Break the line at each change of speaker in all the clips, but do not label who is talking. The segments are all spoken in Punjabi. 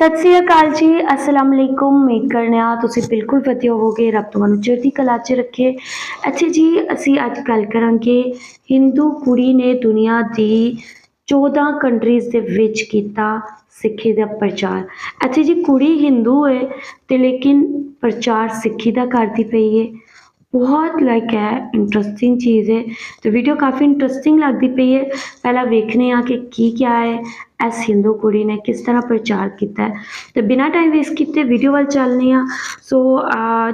ਸਤਿ ਸ੍ਰੀ ਅਕਾਲ ਜੀ। ਅਸਲਾਮ ਅਲੈਕੁਮ। ਉਮੀਦ ਕਰਨੇ ਤੁਸੀਂ ਬਿਲਕੁਲ ਵਧੀਆ ਹੋਵੋਗੇ। ਰੱਬ ਤੁਹਾਨੂੰ ਚੜ੍ਹਦੀ ਕਲਾ 'ਚ ਰੱਖੇ। ਅੱਛਾ ਜੀ, ਅਸੀਂ ਅੱਜ ਗੱਲ ਕਰਾਂਗੇ ਹਿੰਦੂ ਕੁੜੀ ਨੇ ਦੁਨੀਆ ਦੀ 14 ਕੰਟਰੀਜ਼ ਦੇ ਵਿੱਚ ਕੀਤਾ ਸਿੱਖੀ ਦਾ ਪ੍ਰਚਾਰ। ਅੱਛਾ ਜੀ, ਕੁੜੀ ਹਿੰਦੂ ਹੈ ਤੇ ਲੇਕਿਨ ਪ੍ਰਚਾਰ ਸਿੱਖੀ ਦਾ ਕਰਦੀ ਪਈ ਹੈ ਬਹੁਤ ਲਾਈਕ ਹੈ ਇੰਟਰਸਟਿੰਗ ਚੀਜ਼ ਹੈ ਤੇ ਵੀਡੀਓ ਕਾਫੀ ਇੰਟਰਸਟਿੰਗ ਲੱਗਦੀ ਪਈ ਹੈ ਪਹਿਲਾਂ ਵੇਖਨੇ ਆ ਕਿ ਕੀ ਕਿਆ ਹੈ। ਇਸ ਹਿੰਦੂ ਕੁੜੀ ਨੇ ਕਿਸ ਤਰ੍ਹਾਂ ਪ੍ਰਚਾਰ ਕੀਤਾ ਹੈ ਤੇ ਬਿਨਾਂ ਟਾਈਮ ਵੇਸਟ ਕੀਤੇ ਵੀਡੀਓ ਵੱਲ ਚੱਲਨੇ ਆ ਸੋ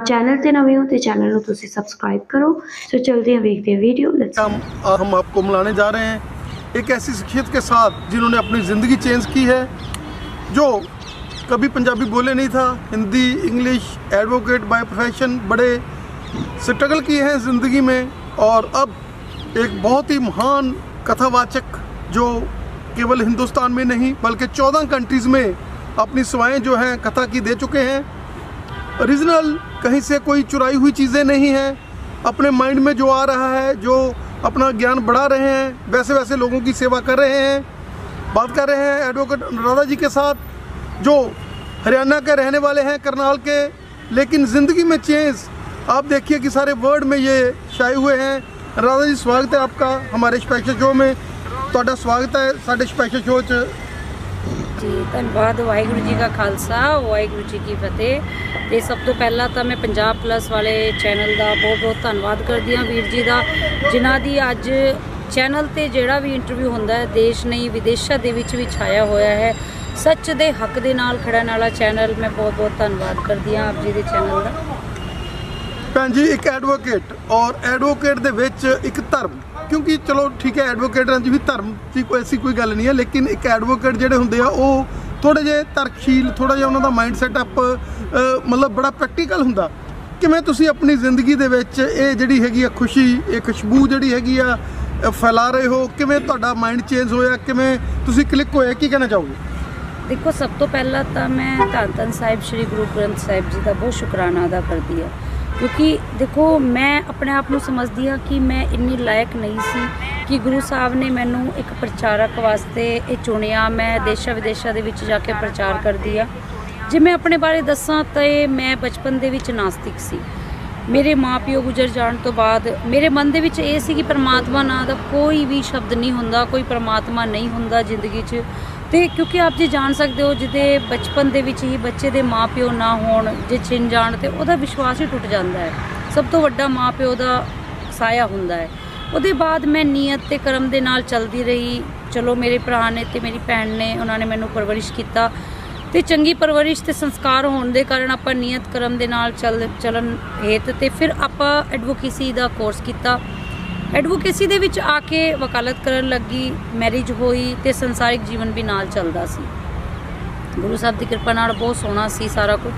ਚੈਨਲ ਤੇ ਨਵੇਂ ਹੋ ਤੇ ਚੈਨਲ ਨੂੰ ਤੁਸੀਂ ਸਬਸਕ੍ਰਾਈਬ ਕਰੋ ਸੋ ਚਲਦੇ ਹਾਂ ਵੇਖਦੇ ਹਾਂ ਵੀਡੀਓ ਲੈਟਸ
हम हम आपको मिलाने जा रहे हैं एक ऐसी शख्सियत के साथ जिन्होंने अपनी ज़िंदगी चेंज की है जो कभी पंजाबी बोले नहीं था Hindi English advocate by profession बड़े स्ट्रगल किए हैं ज़िंदगी में और अब एक बहुत ही महान कथावाचक जो केवल हिंदुस्तान में नहीं, बल्कि चौदह कंट्रीज़ में अपनी सेवाएँ जो हैं, कथा की दे चुके हैं। रीजनल कहीं से कोई चुराई हुई चीज़ें नहीं हैं। अपने माइंड में जो आ रहा है, जो अपना ज्ञान बढ़ा रहे हैं वैसे वैसे लोगों की सेवा कर रहे हैं। बात कर रहे हैं एडवोकेट राधा जी के साथ, जो हरियाणा के रहने वाले हैं, करनाल के। लेकिन ज़िंदगी में चेंज आप देखिए कि सारे वर्ल्ड में ये छाए हुए हैं। राधा जी, स्वागत है आपका हमारे स्पेशल शो में। ਤੁਹਾਡਾ ਸਵਾਗਤ ਹੈ ਸਾਡੇ ਸਪੈਸ਼ਲ ਸ਼ੋਅ 'ਚ।
ਜੀ ਧੰਨਵਾਦ ਵਾਹਿਗੁਰੂ ਜੀ ਕਾ ਖਾਲਸਾ ਵਾਹਿਗੁਰੂ ਜੀ ਕੀ ਫਤਿਹ। ਤੇ ਸਭ ਤੋਂ ਪਹਿਲਾਂ ਤਾਂ ਮੈਂ ਪੰਜਾਬ ਪਲੱਸ ਵਾਲੇ ਚੈਨਲ ਦਾ ਬਹੁਤ ਬਹੁਤ ਧੰਨਵਾਦ ਕਰਦੀ ਹਾਂ ਵੀਰ ਜੀ ਦਾ ਜਿਨ੍ਹਾਂ ਦੀ ਅੱਜ ਚੈਨਲ ਤੇ ਜਿਹੜਾ ਵੀ ਇੰਟਰਵਿਊ ਹੁੰਦਾ ਹੈ ਦੇਸ਼ ਨਹੀਂ ਵਿਦੇਸ਼ਾਂ ਦੇ ਵਿੱਚ ਵੀ ਛਾਇਆ ਹੋਇਆ ਹੈ। ਸੱਚ ਦੇ ਹੱਕ ਦੇ ਨਾਲ ਖੜਨ ਵਾਲਾ ਚੈਨਲ ਮੈਂ ਬਹੁਤ ਬਹੁਤ ਧੰਨਵਾਦ ਕਰਦੀ ਹਾਂ ਆਪ ਜੀ ਦੇ ਚੈਨਲ ਦਾ।
ਭੈਣ ਜੀ ਇੱਕ ਐਡਵੋਕੇਟ ਔਰ ਐਡਵੋਕੇਟ ਦੇ ਵਿੱਚ ਇੱਕ ਧਰਮ। ਕਿਉਂਕਿ ਚਲੋ ਠੀਕ ਹੈ ਐਡਵੋਕੇਟਾਂ 'ਚ ਵੀ ਧਰਮ ਦੀ ਕੋਈ ਐਸੀ ਕੋਈ ਗੱਲ ਨਹੀਂ ਹੈ, ਲੇਕਿਨ ਇੱਕ ਐਡਵੋਕੇਟ ਜਿਹੜੇ ਹੁੰਦੇ ਆ, ਉਹ ਥੋੜੇ ਜਿਹੇ ਤਰਕਸ਼ੀਲ ਥੋੜਾ ਜਿਹਾ ਉਹਨਾਂ ਦਾ ਮਾਈਂਡ ਸੈਟਅਪ ਮਤਲਬ ਬੜਾ ਪ੍ਰੈਕਟੀਕਲ ਹੁੰਦਾ। ਕਿਵੇਂ ਤੁਸੀਂ ਆਪਣੀ ਜ਼ਿੰਦਗੀ ਦੇ ਵਿੱਚ ਇਹ ਜਿਹੜੀ ਹੈਗੀ ਆ ਖੁਸ਼ੀ, ਇਹ ਖੁਸ਼ਬੂ ਜਿਹੜੀ ਹੈਗੀ ਆ ਫੈਲਾ ਰਹੇ ਹੋ? ਕਿਵੇਂ ਤੁਹਾਡਾ ਮਾਈਂਡ ਚੇਂਜ ਹੋਇਆ? ਕਿਵੇਂ ਤੁਸੀਂ ਕਲਿੱਕ ਹੋਇਆ? ਕੀ ਕਹਿਣਾ ਚਾਹੋਗੇ?
ਦੇਖੋ, ਸਭ ਤੋਂ ਪਹਿਲਾਂ ਤਾਂ ਮੈਂ ਧੰਨ ਧੰਨ ਸਾਹਿਬ, ਸ੍ਰੀ ਗੁਰੂ ਗ੍ਰੰਥ ਸਾਹਿਬ ਜੀ ਦਾ ਬਹੁਤ ਸ਼ੁਕਰਾਨਾ ਅਦਾ ਕਰਦੀ ਹਾਂ। ਕਿਉਂਕਿ ਦੇਖੋ, ਮੈਂ ਆਪਣੇ ਆਪ ਨੂੰ ਸਮਝਦੀ ਹਾਂ ਕਿ ਮੈਂ ਇੰਨੀ ਲਾਇਕ ਨਹੀਂ ਸੀ ਕਿ ਗੁਰੂ ਸਾਹਿਬ ਨੇ ਮੈਨੂੰ ਇੱਕ ਪ੍ਰਚਾਰਕ ਵਾਸਤੇ ਇਹ ਚੁਣਿਆ। ਮੈਂ ਦੇਸ਼ਾਂ ਵਿਦੇਸ਼ਾਂ ਦੇ ਵਿੱਚ ਜਾ ਕੇ ਪ੍ਰਚਾਰ ਕਰਦੀ ਆ ਜੇ ਮੈਂ ਆਪਣੇ ਬਾਰੇ ਦੱਸਾਂ ਤਾਂ ਮੈਂ ਬਚਪਨ ਦੇ ਵਿੱਚ ਨਾਸਤਿਕ ਸੀ। ਮੇਰੇ ਮਾਪਿਓ ਗੁਜ਼ਰ ਜਾਣ ਤੋਂ ਬਾਅਦ ਮੇਰੇ ਮਨ ਦੇ ਵਿੱਚ ਇਹ ਸੀ ਕਿ ਪਰਮਾਤਮਾ ਨਾਂ ਦਾ ਕੋਈ ਵੀ ਸ਼ਬਦ ਨਹੀਂ ਹੁੰਦਾ, ਕੋਈ ਪਰਮਾਤਮਾ ਨਹੀਂ ਹੁੰਦਾ ਜ਼ਿੰਦਗੀ 'ਚ। ਤੇ ਕਿਉਂਕਿ ਆਪ ਜੀ ਜਾਣ ਸਕਦੇ ਹੋ, ਜਿਹਦੇ ਬਚਪਨ ਦੇ ਵਿੱਚ ਹੀ ਬੱਚੇ ਦੇ ਮਾਪਿਓ ਨਾ ਹੋਣ, ਜੇ ਛਿਨ ਜਾਣ ਤੇ ਉਹਦਾ ਵਿਸ਼ਵਾਸ ਹੀ ਟੁੱਟ ਜਾਂਦਾ ਹੈ। ਸਭ ਤੋਂ ਵੱਡਾ ਮਾਪਿਓ ਦਾ ਸਾਇਆ ਹੁੰਦਾ ਹੈ। ਉਹਦੇ ਬਾਅਦ ਮੈਂ ਨੀਅਤ ਤੇ ਕਰਮ ਦੇ ਨਾਲ ਚੱਲਦੀ ਰਹੀ। ਚਲੋ, ਮੇਰੇ ਭਰਾ ਨੇ ਤੇ ਮੇਰੀ ਭੈਣ ਨੇ, ਉਹਨਾਂ ਨੇ ਮੈਨੂੰ ਪਰਵਰਿਸ਼ ਕੀਤਾ। ਤੇ ਚੰਗੀ ਪਰਵਰਿਸ਼ ਤੇ ਸੰਸਕਾਰ ਹੋਣ ਦੇ ਕਾਰਨ ਆਪਾਂ ਨੀਅਤ, ਕਰਮ ਦੇ ਨਾਲ ਚੱਲ, ਚੱਲਣ ਹੇਤ ਤੇ ਫਿਰ ਆਪਾਂ ਐਡਵੋਕੇਸੀ ਦਾ ਕੋਰਸ ਕੀਤਾ। ਐਡਵੋਕੇਸੀ ਦੇ ਵਿੱਚ ਆ ਕੇ ਵਕਾਲਤ ਕਰਨ ਲੱਗੀ ਮੈਰਿਜ ਹੋਈ ਤੇ ਸੰਸਾਰਿਕ ਜੀਵਨ ਵੀ ਨਾਲ ਚੱਲਦਾ ਸੀ। ਗੁਰੂ ਸਾਹਿਬ ਦੀ ਕਿਰਪਾ ਨਾਲ ਬਹੁਤ ਸੋਹਣਾ ਸੀ ਸਾਰਾ ਕੁਝ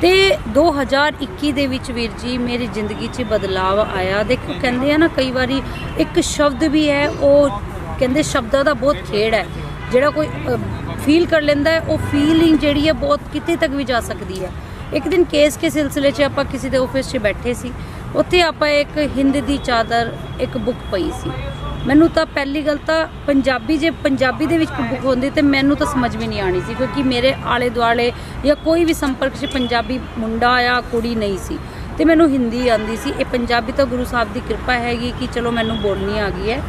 ਤੇ 2021 ਦੇ ਵਿੱਚ ਵੀਰ ਜੀ, ਮੇਰੀ ਜ਼ਿੰਦਗੀ 'ਚ ਬਦਲਾਵ ਆਇਆ। ਦੇਖੋ, ਕਹਿੰਦੇ ਆ ਨਾ, ਕਈ ਵਾਰੀ ਇੱਕ ਸ਼ਬਦ ਵੀ ਹੈ, ਉਹ ਕਹਿੰਦੇ ਸ਼ਬਦਾਂ ਦਾ ਬਹੁਤ ਖੇੜ ਹੈ। ਜਿਹੜਾ ਕੋਈ ਫੀਲ ਕਰ ਲੈਂਦਾ ਹੈ, ਉਹ ਫੀਲਿੰਗ ਜਿਹੜੀ ਹੈ, ਬਹੁਤ ਕਿਤੇ ਤੱਕ ਵੀ ਜਾ ਸਕਦੀ ਹੈ। ਇੱਕ ਦਿਨ ਕੇਸ ਕੇ ਸਿਲਸਿਲੇ 'ਚ ਆਪਾਂ ਕਿਸੇ ਦੇ ਆਫਿਸ 'ਚ ਬੈਠੇ ਸੀ। ਉੱਥੇ ਆਪਾਂ ਇੱਕ ਹਿੰਦ ਦੀ ਚਾਦਰ, ਇੱਕ ਬੁੱਕ ਪਈ ਸੀ। ਮੈਨੂੰ ਤਾਂ ਪਹਿਲੀ ਗੱਲ ਤਾਂ ਪੰਜਾਬੀ ਜੇ ਪੰਜਾਬੀ ਦੇ ਵਿੱਚ ਬੁੱਕ ਹੁੰਦੀ ਤੇ ਮੈਨੂੰ ਤਾਂ ਸਮਝ ਵੀ ਨਹੀਂ ਆਣੀ ਸੀ, ਕਿਉਂਕਿ ਮੇਰੇ ਆਲੇ ਦੁਆਲੇ ਜਾਂ ਕੋਈ ਵੀ ਸੰਪਰਕ 'ਚ ਪੰਜਾਬੀ ਮੁੰਡਾ ਆ ਕੁੜੀ ਨਹੀਂ ਸੀ। ਤੇ ਮੈਨੂੰ ਹਿੰਦੀ ਆਂਦੀ ਸੀ। ਇਹ ਪੰਜਾਬੀ ਤਾਂ ਗੁਰੂ ਸਾਹਿਬ ਦੀ ਕਿਰਪਾ ਹੈਗੀ ਕਿ ਚਲੋ ਮੈਨੂੰ ਬੋਲਣੀ ਆ ਗਈ ਹੈ।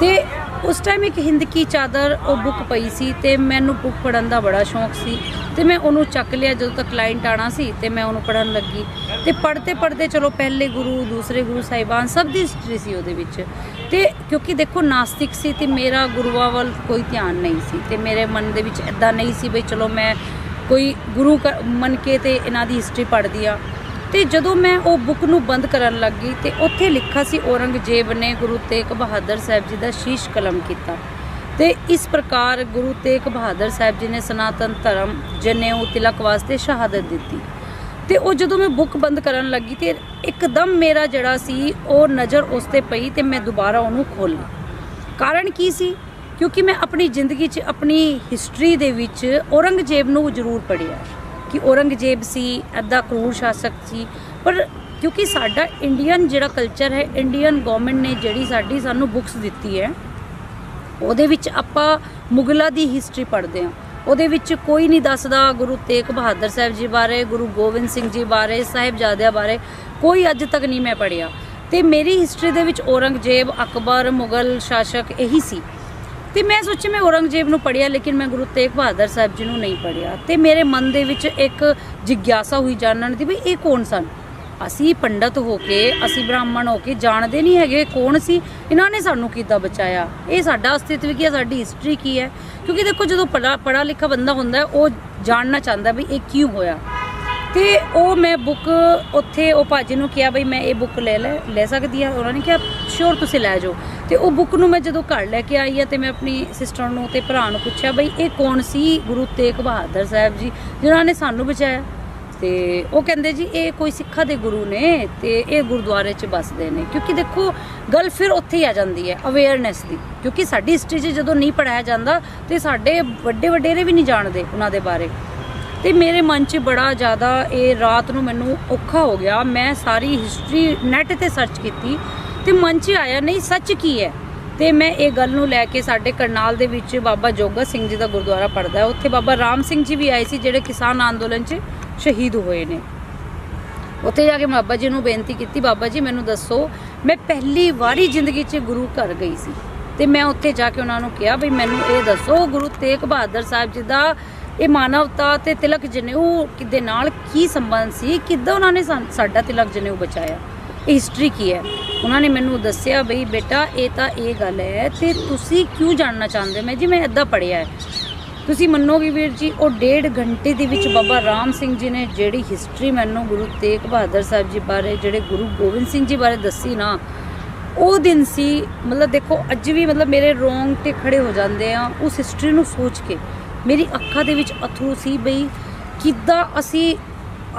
ਤੇ ਉਸ ਟਾਈਮ ਇੱਕ ਹਿੰਦ ਕੀ ਚਾਦਰ ਉਹ ਬੁੱਕ ਪਈ ਸੀ ਤੇ ਮੈਨੂੰ ਬੁੱਕ ਪੜਨ ਦਾ ਬੜਾ ਸ਼ੌਂਕ ਸੀ ਤੇ ਮੈਂ ਉਹਨੂੰ ਚੱਕ ਲਿਆ ਜਦੋਂ ਤੱਕ ਕਲਾਇੰਟ ਆਣਾ ਸੀ ਤੇ ਮੈਂ ਉਹਨੂੰ ਪੜਨ ਲੱਗੀ ਤੇ ਪੜਦੇ ਪੜਦੇ ਚਲੋ ਪਹਿਲੇ ਗੁਰੂ, ਦੂਸਰੇ ਗੁਰੂ ਸਾਹਿਬਾਨ ਸਭ ਦੀ ਹਿਸਟਰੀ ਸੀ ਉਹਦੇ ਵਿੱਚ ਤੇ ਕਿਉਂਕਿ ਦੇਖੋ ਨਾਸਤਿਕ ਸੀ ਤੇ ਮੇਰਾ ਗੁਰੂਆਂ ਵੱਲ ਕੋਈ ਧਿਆਨ ਨਹੀਂ ਸੀ ਤੇ ਮੇਰੇ ਮਨ ਦੇ ਵਿੱਚ ਐਦਾਂ ਨਹੀਂ ਸੀ ਬਈ ਚਲੋ ਮੈਂ ਕੋਈ ਗੁਰੂ ਕ- ਮੰਨ ਕੇ ਤੇ ਇਹਨਾਂ ਦੀ ਹਿਸਟਰੀ ਪੜ੍ਹਦੀ ਆ ਤੇ ਜਦੋਂ ਮੈਂ ਉਹ ਬੁੱਕ ਨੂੰ ਬੰਦ ਕਰਨ ਲੱਗੀ ਤੇ ਉੱਥੇ ਲਿਖਾ ਸੀ ਔਰੰਗਜ਼ੇਬ ਨੇ ਗੁਰੂ ਤੇਗ ਬਹਾਦਰ ਸਾਹਿਬ ਜੀ ਦਾ ਸ਼ੀਸ਼ ਕਲਮ ਕੀਤਾ। ਤੇ ਇਸ ਪ੍ਰਕਾਰ ਗੁਰੂ ਤੇਗ ਬਹਾਦਰ ਸਾਹਿਬ ਜੀ ਨੇ ਸਨਾਤਨ ਧਰਮ ਜਨੇਊ ਤਿਲਕ ਵਾਸਤੇ ਸ਼ਹਾਦਤ ਦਿੱਤੀ। ਤੇ ਉਹ ਜਦੋਂ ਮੈਂ ਬੁੱਕ ਬੰਦ ਕਰਨ ਲੱਗੀ ਤੇ ਇੱਕਦਮ ਮੇਰਾ ਜਿਹੜਾ ਸੀ ਉਹ ਨਜ਼ਰ ਉਸ ਤੇ ਪਈ ਤੇ ਮੈਂ ਦੁਬਾਰਾ ਉਹਨੂੰ ਖੋਲ੍ਹੀ। ਕਾਰਨ ਕੀ ਸੀ? ਕਿਉਂਕਿ ਮੈਂ ਆਪਣੀ ਜ਼ਿੰਦਗੀ 'ਚ ਆਪਣੀ ਹਿਸਟਰੀ ਦੇ ਵਿੱਚ ਔਰੰਗਜ਼ੇਬ ਨੂੰ ਜ਼ਰੂਰ ਪੜ੍ਹਿਆ। ਕਿ ਔਰੰਗਜ਼ੇਬ ਸੀ ਅੱਧਾ ਕਰੂਰ ਸ਼ਾਸਕ ਸੀ। ਪਰ ਕਿਉਂਕਿ ਸਾਡਾ ਇੰਡੀਅਨ ਜਿਹੜਾ ਕਲਚਰ ਹੈ ਇੰਡੀਅਨ ਗਵਰਨਮੈਂਟ ਨੇ ਜਿਹੜੀ ਸਾਡੀ ਸਾਨੂੰ ਬੁੱਕਸ ਦਿੱਤੀ ਹੈ, ਉਹਦੇ ਵਿੱਚ ਆਪਾਂ ਮੁਗਲਾਂ ਦੀ ਹਿਸਟਰੀ ਪੜ੍ਹਦੇ ਹਾਂ। ਉਹਦੇ ਵਿੱਚ ਕੋਈ ਨਹੀਂ ਦੱਸਦਾ ਗੁਰੂ ਤੇਗ ਬਹਾਦਰ ਸਾਹਿਬ ਜੀ ਬਾਰੇ, ਗੁਰੂ ਗੋਬਿੰਦ ਸਿੰਘ ਜੀ ਬਾਰੇ, ਸਾਹਿਬਜ਼ਾਦਿਆਂ ਬਾਰੇ। ਕੋਈ ਅੱਜ ਤੱਕ ਨਹੀਂ ਮੈਂ ਪੜਿਆ ਤੇ ਮੇਰੀ ਹਿਸਟਰੀ ਦੇ ਵਿੱਚ ਔਰੰਗਜ਼ੇਬ, ਅਕਬਰ, ਮੁਗਲ ਸ਼ਾਸਕ ਇਹੀ ਸੀ। ਤੇ ਮੈਂ ਸੋਚਿਆ ਮੈਂ ਔਰੰਗਜ਼ੇਬ ਨੂੰ ਪੜਿਆ ਲੇਕਿਨ ਮੈਂ ਗੁਰੂ ਤੇਗ ਬਹਾਦਰ ਸਾਹਿਬ ਜੀ ਨੂੰ ਨਹੀਂ ਪੜਿਆ ਤੇ ਮੇਰੇ ਮਨ ਦੇ ਵਿੱਚ ਇੱਕ ਜਿਗਿਆਸਾ ਹੋਈ ਜਾਣਨ ਦੀ ਵੀ ਇਹ ਕੌਣ ਸਨ? ਅਸੀਂ ਪੰਡਤ ਹੋ ਕੇ, ਅਸੀਂ ਬ੍ਰਾਹਮਣ ਹੋ ਕੇ ਜਾਣਦੇ ਨਹੀਂ ਹੈਗੇ ਕੌਣ ਸੀ? ਇਹਨਾਂ ਨੇ ਸਾਨੂੰ ਕਿੱਦਾਂ ਬਚਾਇਆ? ਇਹ ਸਾਡਾ ਅਸਤਿਤਵ ਕੀ ਹੈ? ਸਾਡੀ ਹਿਸਟਰੀ ਕੀ ਹੈ? ਕਿਉਂਕਿ ਦੇਖੋ ਜਦੋਂ ਪੜਾ ਪੜਾ ਲਿਖਾ ਬੰਦਾ ਹੁੰਦਾ, ਉਹ ਜਾਣਨਾ ਚਾਹੁੰਦਾ ਵੀ ਇਹ ਕਿਉਂ ਹੋਇਆ? ਤੇ ਉਹ ਮੈਂ ਬੁੱਕ ਉੱਥੇ ਉਹ ਭਾਜੀ ਨੂੰ ਕਿਹਾ, ਬਈ ਮੈਂ ਇਹ ਬੁੱਕ ਲੈ ਲੈ ਲੈ ਸਕਦੀ ਆ? ਉਹਨਾਂ ਨੇ ਕਿਹਾ ਸ਼ੋਰ ਤੁਸੀਂ ਲੈ ਜਾਓ। ਤੇ ਉਹ ਬੁੱਕ ਨੂੰ ਮੈਂ ਜਦੋਂ ਘਰ ਲੈ ਕੇ ਆਈ ਆ ਤੇ ਮੈਂ ਆਪਣੀ ਸਿਸਟਰ ਨੂੰ ਤੇ ਭਰਾ ਨੂੰ ਪੁੱਛਿਆ, ਬਈ ਇਹ ਕੌਣ ਸੀ ਗੁਰੂ ਤੇਗ ਬਹਾਦਰ ਸਾਹਿਬ ਜੀ ਜਿਨ੍ਹਾਂ ਨੇ ਸਾਨੂੰ ਬਚਾਇਆ? ਤੇ ਉਹ ਕਹਿੰਦੇ ਜੀ, ਇਹ ਕੋਈ ਸਿੱਖਾਂ ਦੇ ਗੁਰੂ ਨੇ ਤੇ ਇਹ ਗੁਰਦੁਆਰੇ 'ਚ ਬਸਦੇ ਨੇ। ਕਿਉਂਕਿ ਦੇਖੋ, ਗੱਲ ਫਿਰ ਉੱਥੇ ਹੀ ਆ ਜਾਂਦੀ ਹੈ ਅਵੇਅਰਨੈਸ ਦੀ। ਕਿਉਂਕਿ ਸਾਡੀ ਹਿਸਟਰੀ 'ਚ ਜਦੋਂ ਨਹੀਂ ਪੜਾਇਆ ਜਾਂਦਾ, ਤੇ ਸਾਡੇ ਵੱਡੇ ਵਡੇਰੇ ਵੀ ਨਹੀਂ ਜਾਣਦੇ ਉਹਨਾਂ ਦੇ ਬਾਰੇ। ਤੇ ਮੇਰੇ ਮਨ 'ਚ ਬੜਾ ਜ਼ਿਆਦਾ ਇਹ ਰਾਤ ਨੂੰ ਮੈਨੂੰ ਔਖਾ ਹੋ ਗਿਆ। ਮੈਂ ਸਾਰੀ ਹਿਸਟਰੀ ਨੈਟ ਤੇ ਸਰਚ ਕੀਤੀ ਤੇ ਮਨ 'ਚ ਆਇਆ, ਨਹੀਂ, ਸੱਚ ਕੀ ਹੈ? ਤੇ ਮੈਂ ਇਹ ਗੱਲ ਨੂੰ ਲੈ ਕੇ ਸਾਡੇ ਕਰਨਾਲ ਦੇ ਵਿੱਚ ਬਾਬਾ ਜੋਗਾ ਸਿੰਘ ਜੀ ਦਾ ਗੁਰਦੁਆਰਾ ਪੜਦਾ ਹੈ। ਉੱਥੇ ਬਾਬਾ ਰਾਮ ਸਿੰਘ ਜੀ ਵੀ ਆਏ ਸੀ, ਜਿਹੜੇ ਕਿਸਾਨ ਅੰਦੋਲਨ 'ਚ ਸ਼ਹੀਦ ਹੋਏ ਨੇ। ਉੱਥੇ ਜਾ ਕੇ ਬਾਬਾ ਜੀ ਨੂੰ ਬੇਨਤੀ ਕੀਤੀ, ਬਾਬਾ ਜੀ, ਮੈਨੂੰ ਦੱਸੋ, ਮੈਂ ਪਹਿਲੀ ਵਾਰੀ ਜ਼ਿੰਦਗੀ 'ਚ ਗੁਰੂ ਘਰ ਗਈ ਸੀ। ਤੇ ਮੈਂ ਉੱਥੇ ਜਾ ਕੇ ਉਹਨਾਂ ਨੂੰ ਕਿਹਾ ਵੀ ਮੈਨੂੰ ਇਹ ਦੱਸੋ, ਗੁਰੂ ਤੇਗ ਬਹਾਦਰ ਸਾਹਿਬ ਜੀ ਦਾ ਇਹ ਮਾਨਵਤਾ ਤੇ ਤਿਲਕ ਜਨੇਊ ਦੇ ਨਾਲ ਕੀ ਸੰਬੰਧ ਸੀ? ਕਿੱਦਾਂ ਉਹਨਾਂ ਨੇ ਸਾਨ- ਸਾਡਾ ਤਿਲਕ ਜਨੇਊ ਬਚਾਇਆ? ਇਹ ਹਿਸਟਰੀ ਕੀ ਹੈ? ਉਹਨਾਂ ਨੇ ਮੈਨੂੰ ਦੱਸਿਆ ਬਈ ਬੇਟਾ, ਇਹ ਤਾਂ ਇਹ ਗੱਲ ਹੈ, ਤੇ ਤੁਸੀਂ ਕਿਉਂ ਜਾਣਨਾ ਚਾਹੁੰਦੇ ਹੋ? ਮੈਂ ਜੀ, ਮੈਂ ਇਦਾਂ ਪੜਿਆ ਹੈ। ਤੁਸੀਂ ਮੰਨੋਗੇ ਵੀਰ ਜੀ, ਉਹ ਡੇਢ ਘੰਟੇ ਦੇ ਵਿੱਚ ਬਾਬਾ ਰਾਮ ਸਿੰਘ ਜੀ ਨੇ ਜਿਹੜੀ ਹਿਸਟਰੀ ਮੈਨੂੰ ਗੁਰੂ ਤੇਗ ਬਹਾਦਰ ਸਾਹਿਬ ਜੀ ਬਾਰੇ, ਜਿਹੜੇ ਗੁਰੂ ਗੋਬਿੰਦ ਸਿੰਘ ਜੀ ਬਾਰੇ ਦੱਸੀ ਨਾ, ਉਹ ਦਿਨ ਸੀ, ਮਤਲਬ ਦੇਖੋ, ਅੱਜ ਵੀ ਮਤਲਬ ਮੇਰੇ ਰੋਂਗ ਤੇ ਖੜੇ ਹੋ ਜਾਂਦੇ ਆ, ਉਸ ਹਿਸਟਰੀ ਨੂੰ ਸੋਚ ਕੇ। ਮੇਰੀ ਅੱਖਾਂ ਦੇ ਵਿੱਚ ਅਥਰੂ ਸੀ ਬਈ ਕਿੱਦਾਂ ਅਸੀਂ